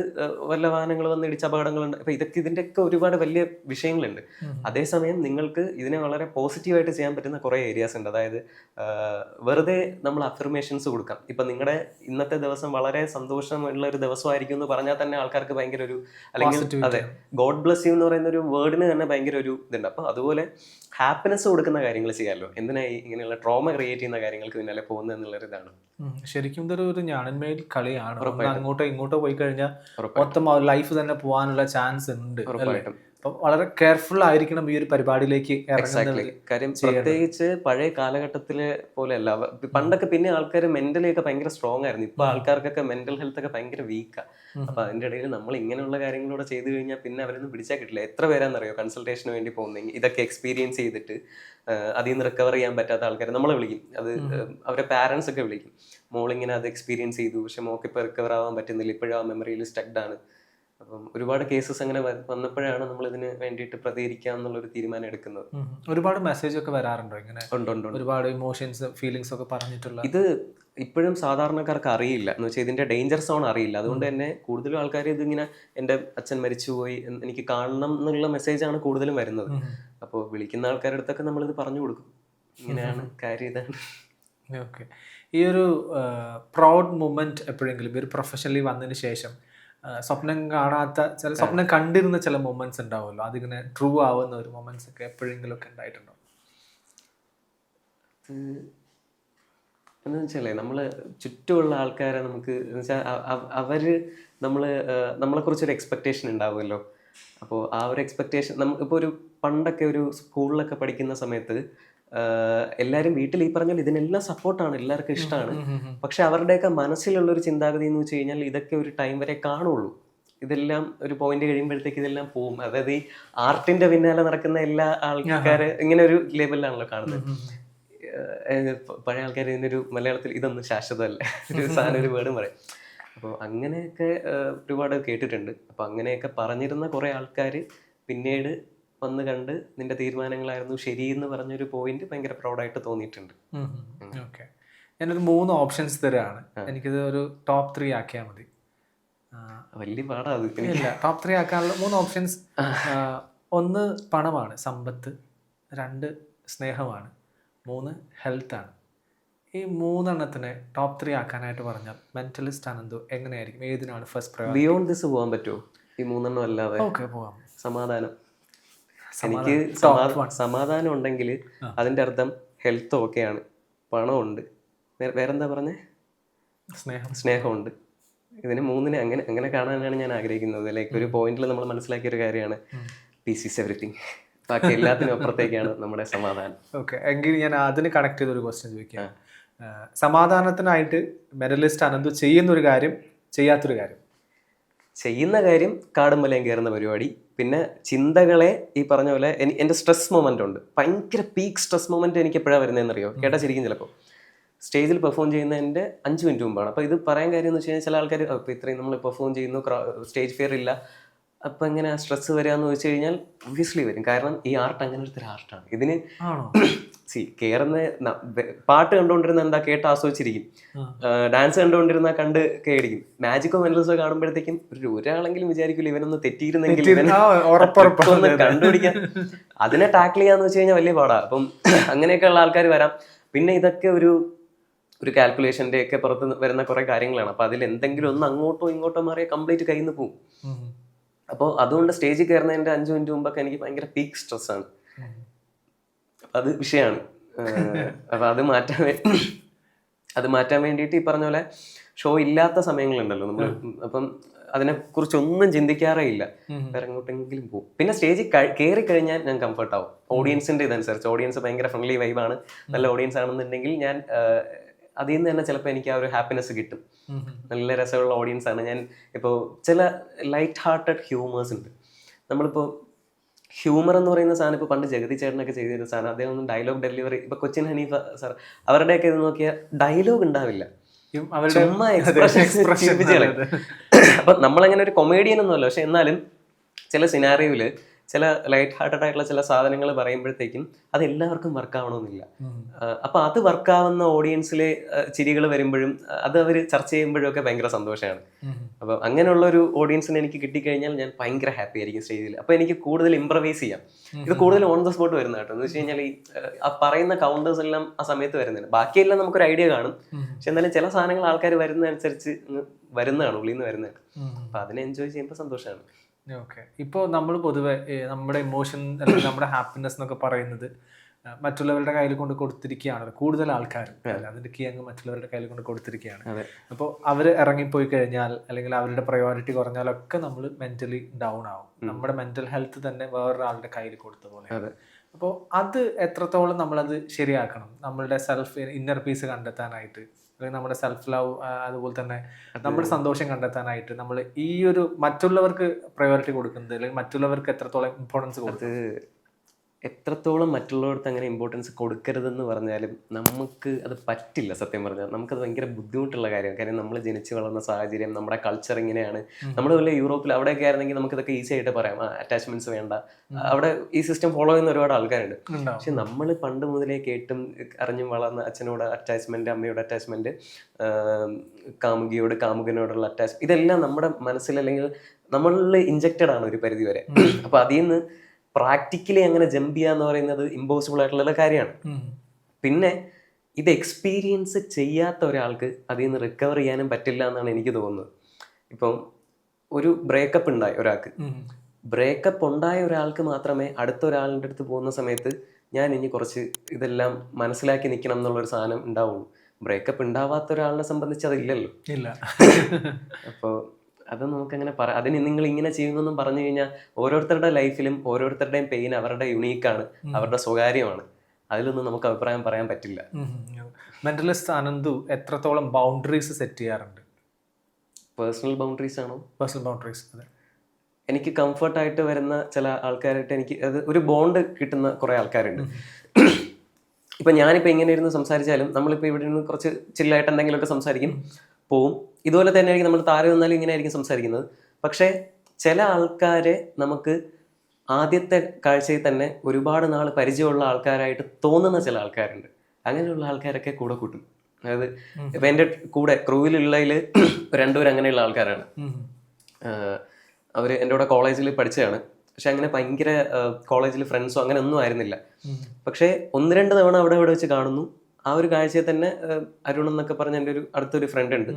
വല്ല വാഹനങ്ങൾ വന്ന് ഇടിച്ച അപകടങ്ങളുണ്ട്. അപ്പൊ ഇതൊക്കെ ഇതിന്റെയൊക്കെ ഒരുപാട് വലിയ വിഷയങ്ങളുണ്ട്. അതേസമയം നിങ്ങൾക്ക് ഇതിനെ വളരെ പോസിറ്റീവായിട്ട് ചെയ്യാൻ പറ്റുന്ന കുറേ ഏരിയാസ് ഉണ്ട്. അതായത് വെറുതെ നമ്മൾ അഫർമേഷൻസ് കൊടുക്കാം. ഇപ്പൊ നിങ്ങളുടെ ഇന്നത്തെ ദിവസം വളരെ സന്തോഷമുള്ള ഒരു ദിവസമായിരിക്കും എന്ന് പറഞ്ഞാൽ തന്നെ ആൾക്കാർക്ക് ഭയങ്കര ഒരു അല്ലെങ്കിൽ അതെ ഗോഡ് ബ്ലസ് യു എന്ന് പറയുന്ന ഒരു വേർഡിന് തന്നെ ഭയങ്കര ഒരു ഇതുണ്ട്. അപ്പൊ അതുപോലെ ഹാപ്പിനെസ് കൊടുക്കുന്ന കാര്യങ്ങൾ ചെയ്യാമല്ലോ എന്തിനായി ഇങ്ങനെയുള്ള ട്രോമ ക്രിയേറ്റ് ചെയ്യുന്ന കാര്യങ്ങൾക്ക് പിന്നാലെ പോകുന്നത് എന്നുള്ളൊരു ഇതാണ്. ശരിക്കും ഇതൊരു ഒരു ഞാനന്മേൽ കളിയാണ്. അങ്ങോട്ടോ ഇങ്ങോട്ടോ പോയി കഴിഞ്ഞാൽ മൊത്തം ലൈഫ് തന്നെ പോകാനുള്ള ചാൻസ് ഉണ്ട് ഉറപ്പായിട്ടും. അപ്പം വളരെ കെയർഫുൾ ആയിരിക്കണം ഈ ഒരു പരിപാടിയിലേക്ക് കാര്യം പ്രത്യേകിച്ച് പഴയ കാലഘട്ടത്തിലെ പോലെയല്ല. പണ്ടൊക്കെ പിന്നെ ആൾക്കാർ മെന്റലി ഒക്കെ ഭയങ്കര സ്ട്രോങ് ആയിരുന്നു. ഇപ്പൊ ആൾക്കാർക്കൊക്കെ മെന്റൽ ഹെൽത്ത് ഒക്കെ ഭയങ്കര വീക്കാ ഉം. അപ്പൊ അതിന്റെ ഇടയിൽ നമ്മൾ ഇങ്ങനെയുള്ള കാര്യങ്ങളൂടെ ചെയ്തു കഴിഞ്ഞാൽ പിന്നെ അവരൊന്നും പിടിച്ചാൽ കിട്ടില്ല. എത്ര പേരാണെന്നറിയോ കൺസൾട്ടേഷന് വേണ്ടി പോകുന്നെങ്കിൽ ഇതൊക്കെ എക്സ്പീരിയൻസ് ചെയ്തിട്ട് അതിൽ നിന്ന് റിക്കവർ ചെയ്യാൻ പറ്റാത്ത ആൾക്കാർ നമ്മളെ വിളിക്കും. അത് അവരെ പാരന്റ്സ് ഒക്കെ വിളിക്കും. മോളിങ്ങനെ അത് എക്സ്പീരിയൻസ് ചെയ്തു. പക്ഷെ മോക്ക് ഇപ്പൊ റിക്കവർ ആവാൻ പറ്റുന്നില്ല. ഇപ്പോഴും ആ മെമ്മറിയിൽ സ്റ്റക്ഡ് ആണ്. അപ്പം ഒരുപാട് കേസസ് അങ്ങനെ വന്നപ്പോഴാണ് നമ്മൾ ഇതിന് വേണ്ടിയിട്ട് പ്രതികരിക്കാം എന്നുള്ള ഒരു തീരുമാനം എടുക്കുന്നത്. ഒരുപാട് മെസ്സേജ് ഒക്കെ വരാറുണ്ടോ ഇങ്ങനെ? ഉണ്ട് ഉണ്ട് ഉണ്ട്. ഒരുപാട് ഇമോഷൻസ് ഫീലിങ്സ് ഒക്കെ പറഞ്ഞിട്ടുള്ള ഇത് ഇപ്പോഴും സാധാരണക്കാർക്ക് അറിയില്ല. എന്ന് വെച്ചാൽ ഇതിന്റെ ഡേഞ്ചർ സോൺ അറിയില്ല. അതുകൊണ്ട് തന്നെ കൂടുതലും ആൾക്കാർ ഇതിങ്ങനെ എന്റെ അച്ഛൻ മരിച്ചുപോയി എനിക്ക് കാണണം എന്നുള്ള മെസ്സേജാണ് കൂടുതലും വരുന്നത്. അപ്പോൾ വിളിക്കുന്ന ആൾക്കാരുടെ അടുത്തൊക്കെ നമ്മളിത് പറഞ്ഞു കൊടുക്കും. ഇങ്ങനെയാണ് കാര്യം ഇതാണ്. ഓക്കെ ഈ ഒരു പ്രൗഡ് മൂമെന്റ് എപ്പോഴെങ്കിലും ഒരു പ്രൊഫഷണലി വന്നതിന് ശേഷം സ്വപ്നം കാണാത്ത ചില സ്വപ്നം കണ്ടിരുന്ന ചില മൊമെന്റ്സ് ഉണ്ടാവുമല്ലോ. അതിങ്ങനെ ട്രൂ ആവുന്ന ഒരു മൊമെന്റ്സ് ഒക്കെ എപ്പോഴെങ്കിലും ഒക്കെ ഉണ്ടായിട്ടുണ്ടോ എന്ന് വെച്ചാലേ നമ്മൾ ചുറ്റുമുള്ള ആൾക്കാരെ നമുക്ക് എന്ന് വെച്ചാൽ അവർ നമ്മൾ ഏഹ്, നമ്മളെക്കുറിച്ചൊരു എക്സ്പെക്റ്റേഷൻ ഉണ്ടാവുമല്ലോ. അപ്പോൾ ആ ഒരു എക്സ്പെക്റ്റേഷൻ നമുക്ക് ഇപ്പോൾ ഒരു പണ്ടൊക്കെ ഒരു സ്കൂളിലൊക്കെ പഠിക്കുന്ന സമയത്ത് എല്ലാവരും വീട്ടിൽ ഈ പറഞ്ഞാൽ ഇതിനെല്ലാം സപ്പോർട്ടാണ് എല്ലാവർക്കും ഇഷ്ടമാണ്. പക്ഷെ അവരുടെയൊക്കെ മനസ്സിലുള്ള ഒരു ചിന്താഗതി എന്ന് വെച്ച് കഴിഞ്ഞാൽ ഇതൊക്കെ ഒരു ടൈം വരെ കാണുള്ളൂ. ഇതെല്ലാം ഒരു പോയിന്റ് കഴിയുമ്പോഴത്തേക്ക് ഇതെല്ലാം പോവും. അതായത് ഈ ആർട്ടിന്റെ പിന്നാലെ നടക്കുന്ന എല്ലാ ആൾക്കാരെ ഇങ്ങനെ ഒരു ലേബലിലാണല്ലോ കാണുന്നത്. പഴയ ആൾക്കാർ ഇതിനൊരു മലയാളത്തിൽ ഇതൊന്നും ശാശ്വതമല്ല. ഒരു സാധനം ഒരു വേർഡും പറയും. അപ്പോൾ അങ്ങനെയൊക്കെ ഒരുപാട് കേട്ടിട്ടുണ്ട്. അപ്പോൾ അങ്ങനെയൊക്കെ പറഞ്ഞിരുന്ന കുറേ ആൾക്കാർ പിന്നീട് വന്ന് കണ്ട് നിന്റെ തീരുമാനങ്ങളായിരുന്നു ശരി ശരിയെന്ന് പറഞ്ഞൊരു പോയിന്റ് ഭയങ്കര പ്രൗഡായിട്ട് തോന്നിയിട്ടുണ്ട്. ഓക്കെ ഞാനൊരു മൂന്ന് ഓപ്ഷൻസ് തരാണ്. എനിക്കിത് ഒരു ടോപ്പ് ത്രീ ആക്കിയാൽ മതി. വലിയ പാടാ അത്. ഇല്ല ടോപ്പ് ത്രീ ആക്കാനുള്ള മൂന്ന് ഓപ്ഷൻസ് ഒന്ന് പണമാണ് സമ്പത്ത്. രണ്ട് സ്നേഹമാണ്. മൂന്ന് ഹെൽത്താണ് ഈ മൂന്നെണ്ണത്തിനെ ടോപ്പ് ത്രീ ആക്കാനായിട്ട് പറഞ്ഞാൽ മെന്റലിസ്റ്റ് അനന്തു എങ്ങനെയായിരിക്കും? ഏതിനാണ് ഫസ്റ്റ് ബിയോണ്ട് ദിസ് പോകാൻ പറ്റുമോ ഈ മൂന്നെണ്ണം അല്ലാതെ? ഓക്കെ പോകാം സമാധാനം. എനിക്ക് സമാധാനം. ഉണ്ടെങ്കിൽ അതിന്റെ അർത്ഥം ഹെൽത്ത് ഓക്കെയാണ് പണമുണ്ട് വേറെന്താ പറഞ്ഞേ? സ്നേഹം. സ്നേഹമുണ്ട്. ഇതിനെ മൂന്നിനെ അങ്ങനെ അങ്ങനെ കാണാനാണ് ഞാൻ ആഗ്രഹിക്കുന്നത്. ലൈക്ക് ഒരു പോയിന്റിൽ നമ്മൾ മനസ്സിലാക്കിയ ഒരു കാര്യമാണ്. പീസ് ഈസ് എവറിത്തിങ് ബാക്കി എല്ലാത്തിനും അപ്പുറത്തേക്കാണ് നമ്മുടെ സമാധാനം. ഓക്കെ എങ്കിൽ ഞാൻ അതിന് കണക്ട് ചെയ്തൊരു ക്വസ്റ്റ്യൻ ചോദിക്കാം. സമാധാനത്തിനായിട്ട് മെഡലിസ്റ്റ് അനന്ത് ചെയ്യുന്ന ഒരു കാര്യം ചെയ്യാത്തൊരു കാര്യം. ചെയ്യുന്ന കാര്യം കാടും മലയും കയറുന്ന പരിപാടി. പിന്നെ ചിന്തകളെ ഈ പറഞ്ഞ പോലെ എന്റെ സ്ട്രെസ് മൊമെന്റ് ഉണ്ട്. ഭയങ്കര പീക്ക് സ്ട്രെസ് മൊമെന്റ് എനിക്ക് എപ്പോഴാണ് വരുന്നതെന്ന് അറിയോ കേട്ടാ ശരിക്കും ചിലപ്പോൾ സ്റ്റേജിൽ പെർഫോം ചെയ്യുന്നതിന്റെ അഞ്ച് മിനിറ്റ് മുമ്പാണ്. അപ്പോൾ ഇത് പറയാൻ കാര്യം എന്ന് വെച്ച് കഴിഞ്ഞാൽ ചില ആൾക്കാർ അപ്പോൾ ഇത്രയും നമ്മൾ പെർഫോം ചെയ്യുന്നു സ്റ്റേജ് ഫെയർ ഇല്ല. അപ്പം എങ്ങനെ സ്ട്രെസ് വരിക എന്ന് വെച്ച് കഴിഞ്ഞാൽ ഒബ്വിയസ്ലി വരും. കാരണം ഈ ആർട്ട് അങ്ങനെ ഒരു ആർട്ടാണ് ഇതിന് സി കേറുന്ന പാട്ട് കണ്ടുകൊണ്ടിരുന്ന എന്താ കേട്ട് ആസ്വദിച്ചിരിക്കും. ഡാൻസ് കണ്ടുകൊണ്ടിരുന്ന കണ്ട് കേടിക്കും. മാജിക്കോ മെന്റൽസോ കാണുമ്പോഴത്തേക്കും ഒരു ഒരാളെങ്കിലും വിചാരിക്കില്ല ഇവനൊന്ന് തെറ്റിയിരുന്നെങ്കിൽ കണ്ടുപിടിക്കാൻ. അതിനെ ടാക്കിൾ ചെയ്യാന്ന് വെച്ച് കഴിഞ്ഞാൽ വലിയ പാടാ. അപ്പം അങ്ങനെയൊക്കെയുള്ള ആൾക്കാർ വരാം. പിന്നെ ഇതൊക്കെ ഒരു ഒരു കാൽക്കുലേഷന്റെ ഒക്കെ പുറത്ത് വരുന്ന കുറെ കാര്യങ്ങളാണ്. അപ്പൊ അതിൽ എന്തെങ്കിലും ഒന്ന് അങ്ങോട്ടോ ഇങ്ങോട്ടോ മാറിയ കംപ്ലീറ്റ് കയ്യിൽ നിന്ന് പോകും. അപ്പോൾ അതുകൊണ്ട് സ്റ്റേജിൽ കയറുന്നതിന്റെ അഞ്ചു മിനിറ്റ് മുമ്പൊക്കെ എനിക്ക് ഭയങ്കര പീക്ക് സ്ട്രെസ് ആണ്. അത് വിഷയമാണ്. അപ്പൊ അത് മാറ്റാൻ അത് മാറ്റാൻ വേണ്ടിയിട്ട് ഈ പറഞ്ഞ പോലെ ഷോ ഇല്ലാത്ത സമയങ്ങളുണ്ടല്ലോ നമ്മൾ അപ്പം അതിനെ കുറിച്ച് ഒന്നും ചിന്തിക്കാറേ ഇല്ല. വേറെ എങ്ങോട്ടെങ്കിലും പോകും. പിന്നെ സ്റ്റേജിൽ കയറി കഴിഞ്ഞാൽ ഞാൻ കംഫർട്ട് ആവും ഓഡിയൻസിന്റെ ഇതനുസരിച്ച്. ഓഡിയൻസ് ഭയങ്കര ഫ്രണ്ട്ലി വൈബാണ് നല്ല ഓഡിയൻസ് ആണെന്നുണ്ടെങ്കിൽ ഞാൻ അതിൽ നിന്ന് തന്നെ ചിലപ്പോൾ എനിക്ക് ആ ഒരു ഹാപ്പിനെസ് കിട്ടും. നല്ല രസമുള്ള ഓഡിയൻസ് ആണ്. ഞാൻ ഇപ്പോൾ ചില ലൈറ്റ് ഹാർട്ടഡ് ഹ്യൂമേഴ്സ് ഉണ്ട്. നമ്മളിപ്പോൾ ഹ്യൂമർ എന്ന് പറയുന്ന സാധനം ഇപ്പോൾ പണ്ട് ജഗതി ചേട്ടനൊക്കെ ചെയ്തിരുന്ന സാധനം അദ്ദേഹം ഒന്നും ഡയലോഗ് ഡെലിവറി ഇപ്പോൾ കൊച്ചിൻ ഹനീഫ സാർ അവരുടെയൊക്കെ ഇത് നോക്കിയാൽ ഡയലോഗ് ഉണ്ടാവില്ല ചുമ്മാ എക്സ്പ്രഷൻ. അപ്പൊ നമ്മളങ്ങനെ ഒരു കൊമേഡിയൻ ഒന്നുമല്ല പക്ഷെ എന്നാലും ചില സിനാറിയോയിൽ ചില ലൈറ്റ് ഹാർട്ടഡ് ആയിട്ടുള്ള ചില സാധനങ്ങൾ പറയുമ്പോഴത്തേക്കും അത് എല്ലാവർക്കും വർക്കാവണമെന്നില്ല അപ്പോൾ അത് വർക്കാവുന്ന ഓഡിയൻസിലെ ചിരികൾ വരുമ്പോഴും അത് അവർ ചർച്ച ചെയ്യുമ്പോഴും ഒക്കെ ഭയങ്കര സന്തോഷമാണ്. അപ്പൊ അങ്ങനെയുള്ള ഒരു ഓഡിയൻസിന് എനിക്ക് കിട്ടിക്കഴിഞ്ഞാൽ ഞാൻ ഭയങ്കര ഹാപ്പി ആയിരിക്കും സ്റ്റേജിൽ അപ്പോൾ എനിക്ക് കൂടുതൽ ഇംപ്രവൈസ് ചെയ്യാം. ഇത് കൂടുതൽ ഓൺ ദ സ്പോട്ട് വരുന്ന കേട്ടോ. എന്ന് വെച്ച് കഴിഞ്ഞാൽ ഈ ആ പറയുന്ന കൗണ്ടേഴ്സ് എല്ലാം ആ സമയത്ത് വരുന്നുണ്ട് ബാക്കിയെല്ലാം നമുക്കൊരു ഐഡിയ കാണും. പക്ഷെ എന്നാലും ചില സാധനങ്ങൾ ആൾക്കാർ വരുന്നതനുസരിച്ച് വരുന്നതാണ് ഉള്ളിൽ നിന്ന് വരുന്നതാണ്. അപ്പൊ അതിനെ എൻജോയ് ചെയ്യുമ്പോൾ സന്തോഷമാണ്. ഓക്കെ. ഇപ്പോൾ നമ്മൾ പൊതുവെ നമ്മുടെ ഇമോഷൻ അല്ലെങ്കിൽ നമ്മുടെ ഹാപ്പിനെസ് എന്നൊക്കെ പറയുന്നത് മറ്റുള്ളവരുടെ കയ്യിൽ കൊണ്ട് കൊടുത്തിരിക്കുകയാണ് കൂടുതൽ ആൾക്കാർ അതിന്റെ കീ അങ്ങ് മറ്റുള്ളവരുടെ കയ്യിൽ കൊണ്ട് കൊടുത്തിരിക്കുകയാണ് അപ്പോൾ അവർ ഇറങ്ങിപ്പോയി കഴിഞ്ഞാൽ അല്ലെങ്കിൽ അവരുടെ പ്രയോറിറ്റി കുറഞ്ഞാലൊക്കെ നമ്മൾ മെന്റലി ഡൗൺ ആവും. നമ്മുടെ മെന്റൽ ഹെൽത്ത് തന്നെ വേറൊരാളുടെ കയ്യിൽ കൊടുത്ത പോലെ അപ്പോൾ അത് എത്രത്തോളം നമ്മളത് ശരിയാക്കണം? നമ്മളുടെ സെൽഫ് ഇന്നർ പീസ് കണ്ടെത്താനായിട്ട് അല്ലെങ്കിൽ നമ്മുടെ സെൽഫ് ലവ് അതുപോലെ തന്നെ നമ്മുടെ സന്തോഷം കണ്ടെത്താനായിട്ട് നമ്മൾ ഈ ഒരു മറ്റുള്ളവർക്ക് പ്രയോറിറ്റി കൊടുക്കുന്നത് അല്ലെങ്കിൽ മറ്റുള്ളവർക്ക് എത്രത്തോളം ഇമ്പോർട്ടൻസ് കൊടുക്കുന്നത് എത്രത്തോളം മറ്റുള്ളവർക്ക് അങ്ങനെ ഇമ്പോർട്ടൻസ് കൊടുക്കരുതെന്ന് പറഞ്ഞാലും നമുക്ക് അത് പറ്റില്ല സത്യം പറഞ്ഞാൽ. നമുക്കത് ഭയങ്കര ബുദ്ധിമുട്ടുള്ള കാര്യമാണ്. കാര്യം നമ്മൾ ജനിച്ചു വളർന്ന സാഹചര്യം നമ്മുടെ കൾച്ചർ ഇങ്ങനെയാണ്. നമ്മൾ വല്ല യൂറോപ്പിൽ അവിടെയൊക്കെ ആയിരുന്നെങ്കിൽ നമുക്ക് ഇതൊക്കെ ഈസി ആയിട്ട് പറയാം. അറ്റാച്ച്മെന്റ്സ് വേണ്ട. അവിടെ ഈ സിസ്റ്റം ഫോളോ ചെയ്യുന്ന ഒരുപാട് ആൾക്കാരുണ്ട്. പക്ഷെ നമ്മൾ പണ്ട് മുതലേ കേട്ടും അറിഞ്ഞും വളർന്ന അച്ഛനോട് അറ്റാച്ച്മെന്റ് അമ്മയോട് അറ്റാച്ച്മെന്റ് കാമുകിയോട് കാമുകനോടുള്ള അറ്റാച്ച് ഇതെല്ലാം നമ്മുടെ മനസ്സിൽ അല്ലെങ്കിൽ നമ്മളിൽ ഇഞ്ചക്റ്റഡ് ആണ് ഒരു പരിധി വരെ. അപ്പൊ അതിൽ നിന്ന് പ്രാക്ടിക്കലി അങ്ങനെ ജമ്പ് ചെയ്യുക എന്ന് പറയുന്നത് ഇമ്പോസിബിൾ ആയിട്ടുള്ള കാര്യമാണ്. പിന്നെ ഇത് എക്സ്പീരിയൻസ് ചെയ്യാത്ത ഒരാൾക്ക് അതിൽ നിന്ന് റിക്കവർ ചെയ്യാനും പറ്റില്ല എന്നാണ് എനിക്ക് തോന്നുന്നത്. ഇപ്പം ഒരു ബ്രേക്കപ്പ് ഉണ്ടായി ഒരാൾക്ക്. ബ്രേക്കപ്പ് ഉണ്ടായ ഒരാൾക്ക് മാത്രമേ അടുത്ത ഒരാളുടെ അടുത്ത് പോകുന്ന സമയത്ത് ഞാൻ ഇനി കുറച്ച് ഇതെല്ലാം മനസ്സിലാക്കി നിൽക്കണം എന്നുള്ളൊരു സാധനം ഉണ്ടാവുള്ളൂ. ബ്രേക്കപ്പ് ഉണ്ടാവാത്ത ഒരാളിനെ സംബന്ധിച്ച് അതില്ലല്ലോ ഇല്ല. അപ്പോൾ അത് നമുക്കങ്ങനെ പറ അതിന് നിങ്ങൾ ഇങ്ങനെ ചെയ്യുന്നെന്നും പറഞ്ഞു കഴിഞ്ഞാൽ ഓരോരുത്തരുടെ ലൈഫിലും ഓരോരുത്തരുടെയും പെയിൻ അവരുടെ യുണീക്കാണ് അവരുടെ സ്വകാര്യമാണ്. അതിലൊന്നും നമുക്ക് അഭിപ്രായം പറയാൻ പറ്റില്ല. മെന്റലിസ്റ്റ് അനന്തു എത്രത്തോളം ബൗണ്ടറീസ് സെറ്റ് ചെയ്യാറുണ്ട്? പേഴ്സണൽ ബൗണ്ടറീസ് ആണോ? പേഴ്സണൽ ബൗണ്ടറീസ് അതെ. എനിക്ക് കംഫർട്ടായിട്ട് വരുന്ന ചില ആൾക്കാരായിട്ട് എനിക്ക് അത് ഒരു ബോണ്ട് കിട്ടുന്ന കുറേ ആൾക്കാരുണ്ട്. ഇപ്പം ഞാനിപ്പോൾ ഇങ്ങനെ ഇരുന്ന് സംസാരിച്ചാലും നമ്മളിപ്പോൾ ഇവിടെ നിന്ന് കുറച്ച് ചില്ലായിട്ട് എന്തെങ്കിലുമൊക്കെ സംസാരിക്കും പോവും. ഇതുപോലെ തന്നെ ആയിരിക്കും നമ്മൾ താരം വന്നാലും ഇങ്ങനെ ആയിരിക്കും സംസാരിക്കുന്നത്. പക്ഷേ ചില ആൾക്കാരെ നമുക്ക് ആദ്യത്തെ കാഴ്ചയിൽ തന്നെ ഒരുപാട് നാൾ പരിചയമുള്ള ആൾക്കാരായിട്ട് തോന്നുന്ന ചില ആൾക്കാരുണ്ട്. അങ്ങനെയുള്ള ആൾക്കാരൊക്കെ കൂടെ കൂട്ടും. അതായത് ഇപ്പം എന്റെ കൂടെ ക്രൂവിലുള്ളതിൽ രണ്ടുപേരും അങ്ങനെയുള്ള ആൾക്കാരാണ്. അവർ എന്റെ കൂടെ കോളേജിൽ പഠിച്ചതാണ്. പക്ഷെ അങ്ങനെ ഭയങ്കര കോളേജിൽ ഫ്രണ്ട്സോ അങ്ങനെ ഒന്നും ആയിരുന്നില്ല പക്ഷേ ഒന്ന് രണ്ട് തവണ അവിടെ ഇവിടെ വെച്ച് കാണുന്നു. ആ ഒരു കാഴ്ചയെ തന്നെ അരുൺ എന്നൊക്കെ പറഞ്ഞ എന്റെ ഒരു അടുത്തൊരു ഫ്രണ്ട് ഉണ്ട്.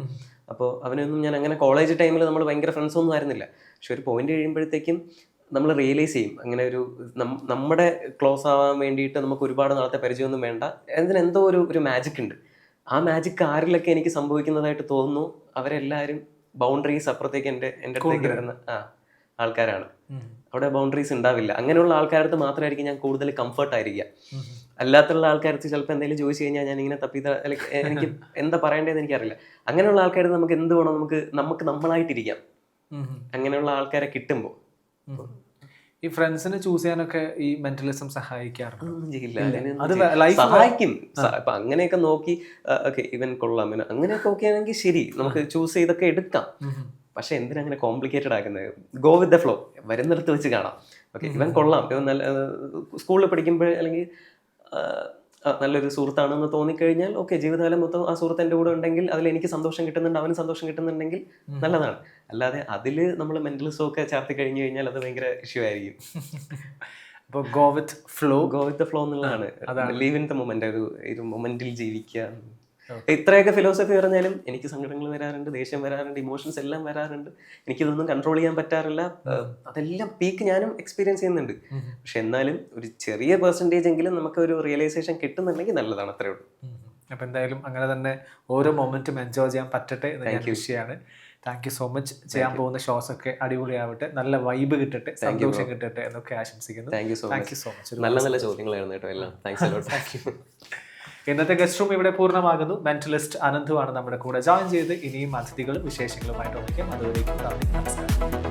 അപ്പോൾ അവനൊന്നും ഞാൻ അങ്ങനെ കോളേജ് ടൈമിൽ നമ്മൾ ഭയങ്കര ഫ്രണ്ട്സ് ഒന്നും ആയിരുന്നില്ല. പക്ഷെ ഒരു പോയിന്റ് കഴിയുമ്പോഴത്തേക്കും നമ്മൾ റിയലൈസ് ചെയ്യും. അങ്ങനെ ഒരു നമ്മുടെ ക്ലോസ് ആവാൻ വേണ്ടിയിട്ട് നമുക്ക് ഒരുപാട് നാളത്തെ പരിചയമൊന്നും വേണ്ട. അതിന് എന്തോ ഒരു ഒരു മാജിക് ഉണ്ട്. ആ മാജിക് ആരിലൊക്കെ എനിക്ക് സംഭവിക്കുന്നതായിട്ട് തോന്നുന്നു. അവരെല്ലാവരും ബൗണ്ടറീസ് അപ്പുറത്തേക്ക് എന്റെ എന്റെ അടുത്തേക്ക് വരുന്ന ആ. ആൾക്കാരാണ്. അവിടെ ബൗണ്ടറീസ് ഉണ്ടാവില്ല. അങ്ങനെയുള്ള ആൾക്കാരടുത്ത് മാത്രമായിരിക്കും ഞാൻ കൂടുതൽ കംഫർട്ട് ആയിരിക്കുക. അല്ലാത്തുള്ള ആൾക്കാരത്ത് ചിലപ്പോൾ എന്തെങ്കിലും ചോദിച്ചു കഴിഞ്ഞാൽ ഞാൻ ഇങ്ങനെ തപ്പി എനിക്ക് എന്താ പറയേണ്ടതെന്ന് എനിക്കറിയില്ല. അങ്ങനെയുള്ള ആൾക്കാരടുത്ത് നമുക്ക് എന്ത് വേണം? നമുക്ക് നമുക്ക് നമ്മളായിട്ടിരിക്കാം. അങ്ങനെയുള്ള ആൾക്കാരെ കിട്ടുമ്പോൾ. ഈ ഫ്രണ്ട്സിനെ ചൂസ് ചെയ്യാനൊക്കെ ഈ മെന്റലിസം സഹായിക്കാറുണ്ട്. സഹായിക്കും. ഇപ്പൊ അങ്ങനെയൊക്കെ നോക്കി ഓക്കെ ഇവൻ കൊള്ളാം. അങ്ങനെയൊക്കെ നോക്കിയാണെങ്കിൽ ശരി. നമുക്ക് ചൂസ് ചെയ്തൊക്കെ എടുക്കാം. പക്ഷെ എന്തിനാ അങ്ങനെ കോംപ്ലിക്കേറ്റഡ് ആക്കുന്നത്? ഗോ വിത്ത് ദ ഫ്ലോ വരുന്നിടത്ത് വെച്ച് കാണാം. ഓക്കെ ഇവൻ കൊള്ളാം. ഇവൻ നല്ല സ്കൂളിൽ പഠിക്കുമ്പോൾ അല്ലെങ്കിൽ നല്ലൊരു സുഹൃത്താണെന്ന് തോന്നിക്കഴിഞ്ഞാൽ ഓക്കെ ജീവിതകാലം മൊത്തം ആ സുഹൃത്ത് എന്റെ കൂടെ ഉണ്ടെങ്കിൽ അതിൽ എനിക്ക് സന്തോഷം കിട്ടുന്നുണ്ട് അവന് സന്തോഷം കിട്ടുന്നുണ്ടെങ്കിൽ നല്ലതാണ്. അല്ലാതെ അതിൽ നമ്മൾ മെന്റലിസം ഒക്കെ ചാർത്തി കഴിഞ്ഞു കഴിഞ്ഞാൽ അത് ഭയങ്കര ഇഷ്യൂ ആയിരിക്കും. അപ്പോൾ go with flow go with the flow എന്നുള്ളതാണ്. ലീവ് ഇൻ ദ മൊമെന്റ് ഒരു ഒരു മൊമെന്റിൽ ജീവിക്കുക. ഇത്രയൊക്കെ ഫിലോസഫി പറഞ്ഞാലും എനിക്ക് സങ്കടങ്ങൾ വരാറുണ്ട് ദേഷ്യം വരാറുണ്ട് ഇമോഷൻസ് എല്ലാം വരാറുണ്ട്. എനിക്കിതൊന്നും കൺട്രോൾ ചെയ്യാൻ പറ്റാറില്ല. അതെല്ലാം പീക്ക് ഞാനും എക്സ്പീരിയൻസ് ചെയ്യുന്നുണ്ട്. പക്ഷെ എന്നാലും ഒരു ചെറിയ പെർസെന്റേജ് എങ്കിലും നമുക്ക് ഒരു റിയലൈസേഷൻ കിട്ടുന്നുണ്ടെങ്കിൽ നല്ലതാണ് അത്രേ ഉള്ളൂ. അപ്പോൾ എന്തായാലും അങ്ങനെ തന്നെ ഓരോ മൊമെന്റും എൻജോയ് ചെയ്യാൻ പറ്റട്ടെ എന്ന് ഞാൻ വിഷയമാണ്. താങ്ക് യു സോ മച്ച് ചെയ്യാൻ പോകുന്ന ഷോസ് ഒക്കെ അടിപൊളിയാവട്ടെ. നല്ല വൈബ് കിട്ടട്ടെ സന്തോഷം കിട്ടട്ടെ എന്നൊക്കെ ആശംസിക്കുന്നു. താങ്ക് യു സോ മച്ച് നല്ല നല്ല ചോദ്യങ്ങളായിരുന്നു കേട്ടോ എല്ലാം. താങ്ക്സ് താങ്ക് യു ഇന്നത്തെ ഗസ്റ്റ് റൂം ഇവിടെ പൂർണമാകുന്നു. മെന്റലിസ്റ്റ് അനന്തുവാണ് നമ്മുടെ കൂടെ. ജോയിൻ ചെയ്ത് ഇനിയും അതിഥികളും വിശേഷങ്ങളുമായിട്ട് ഒന്നിക്കും. അതുവരേക്കും നമസ്കാരം.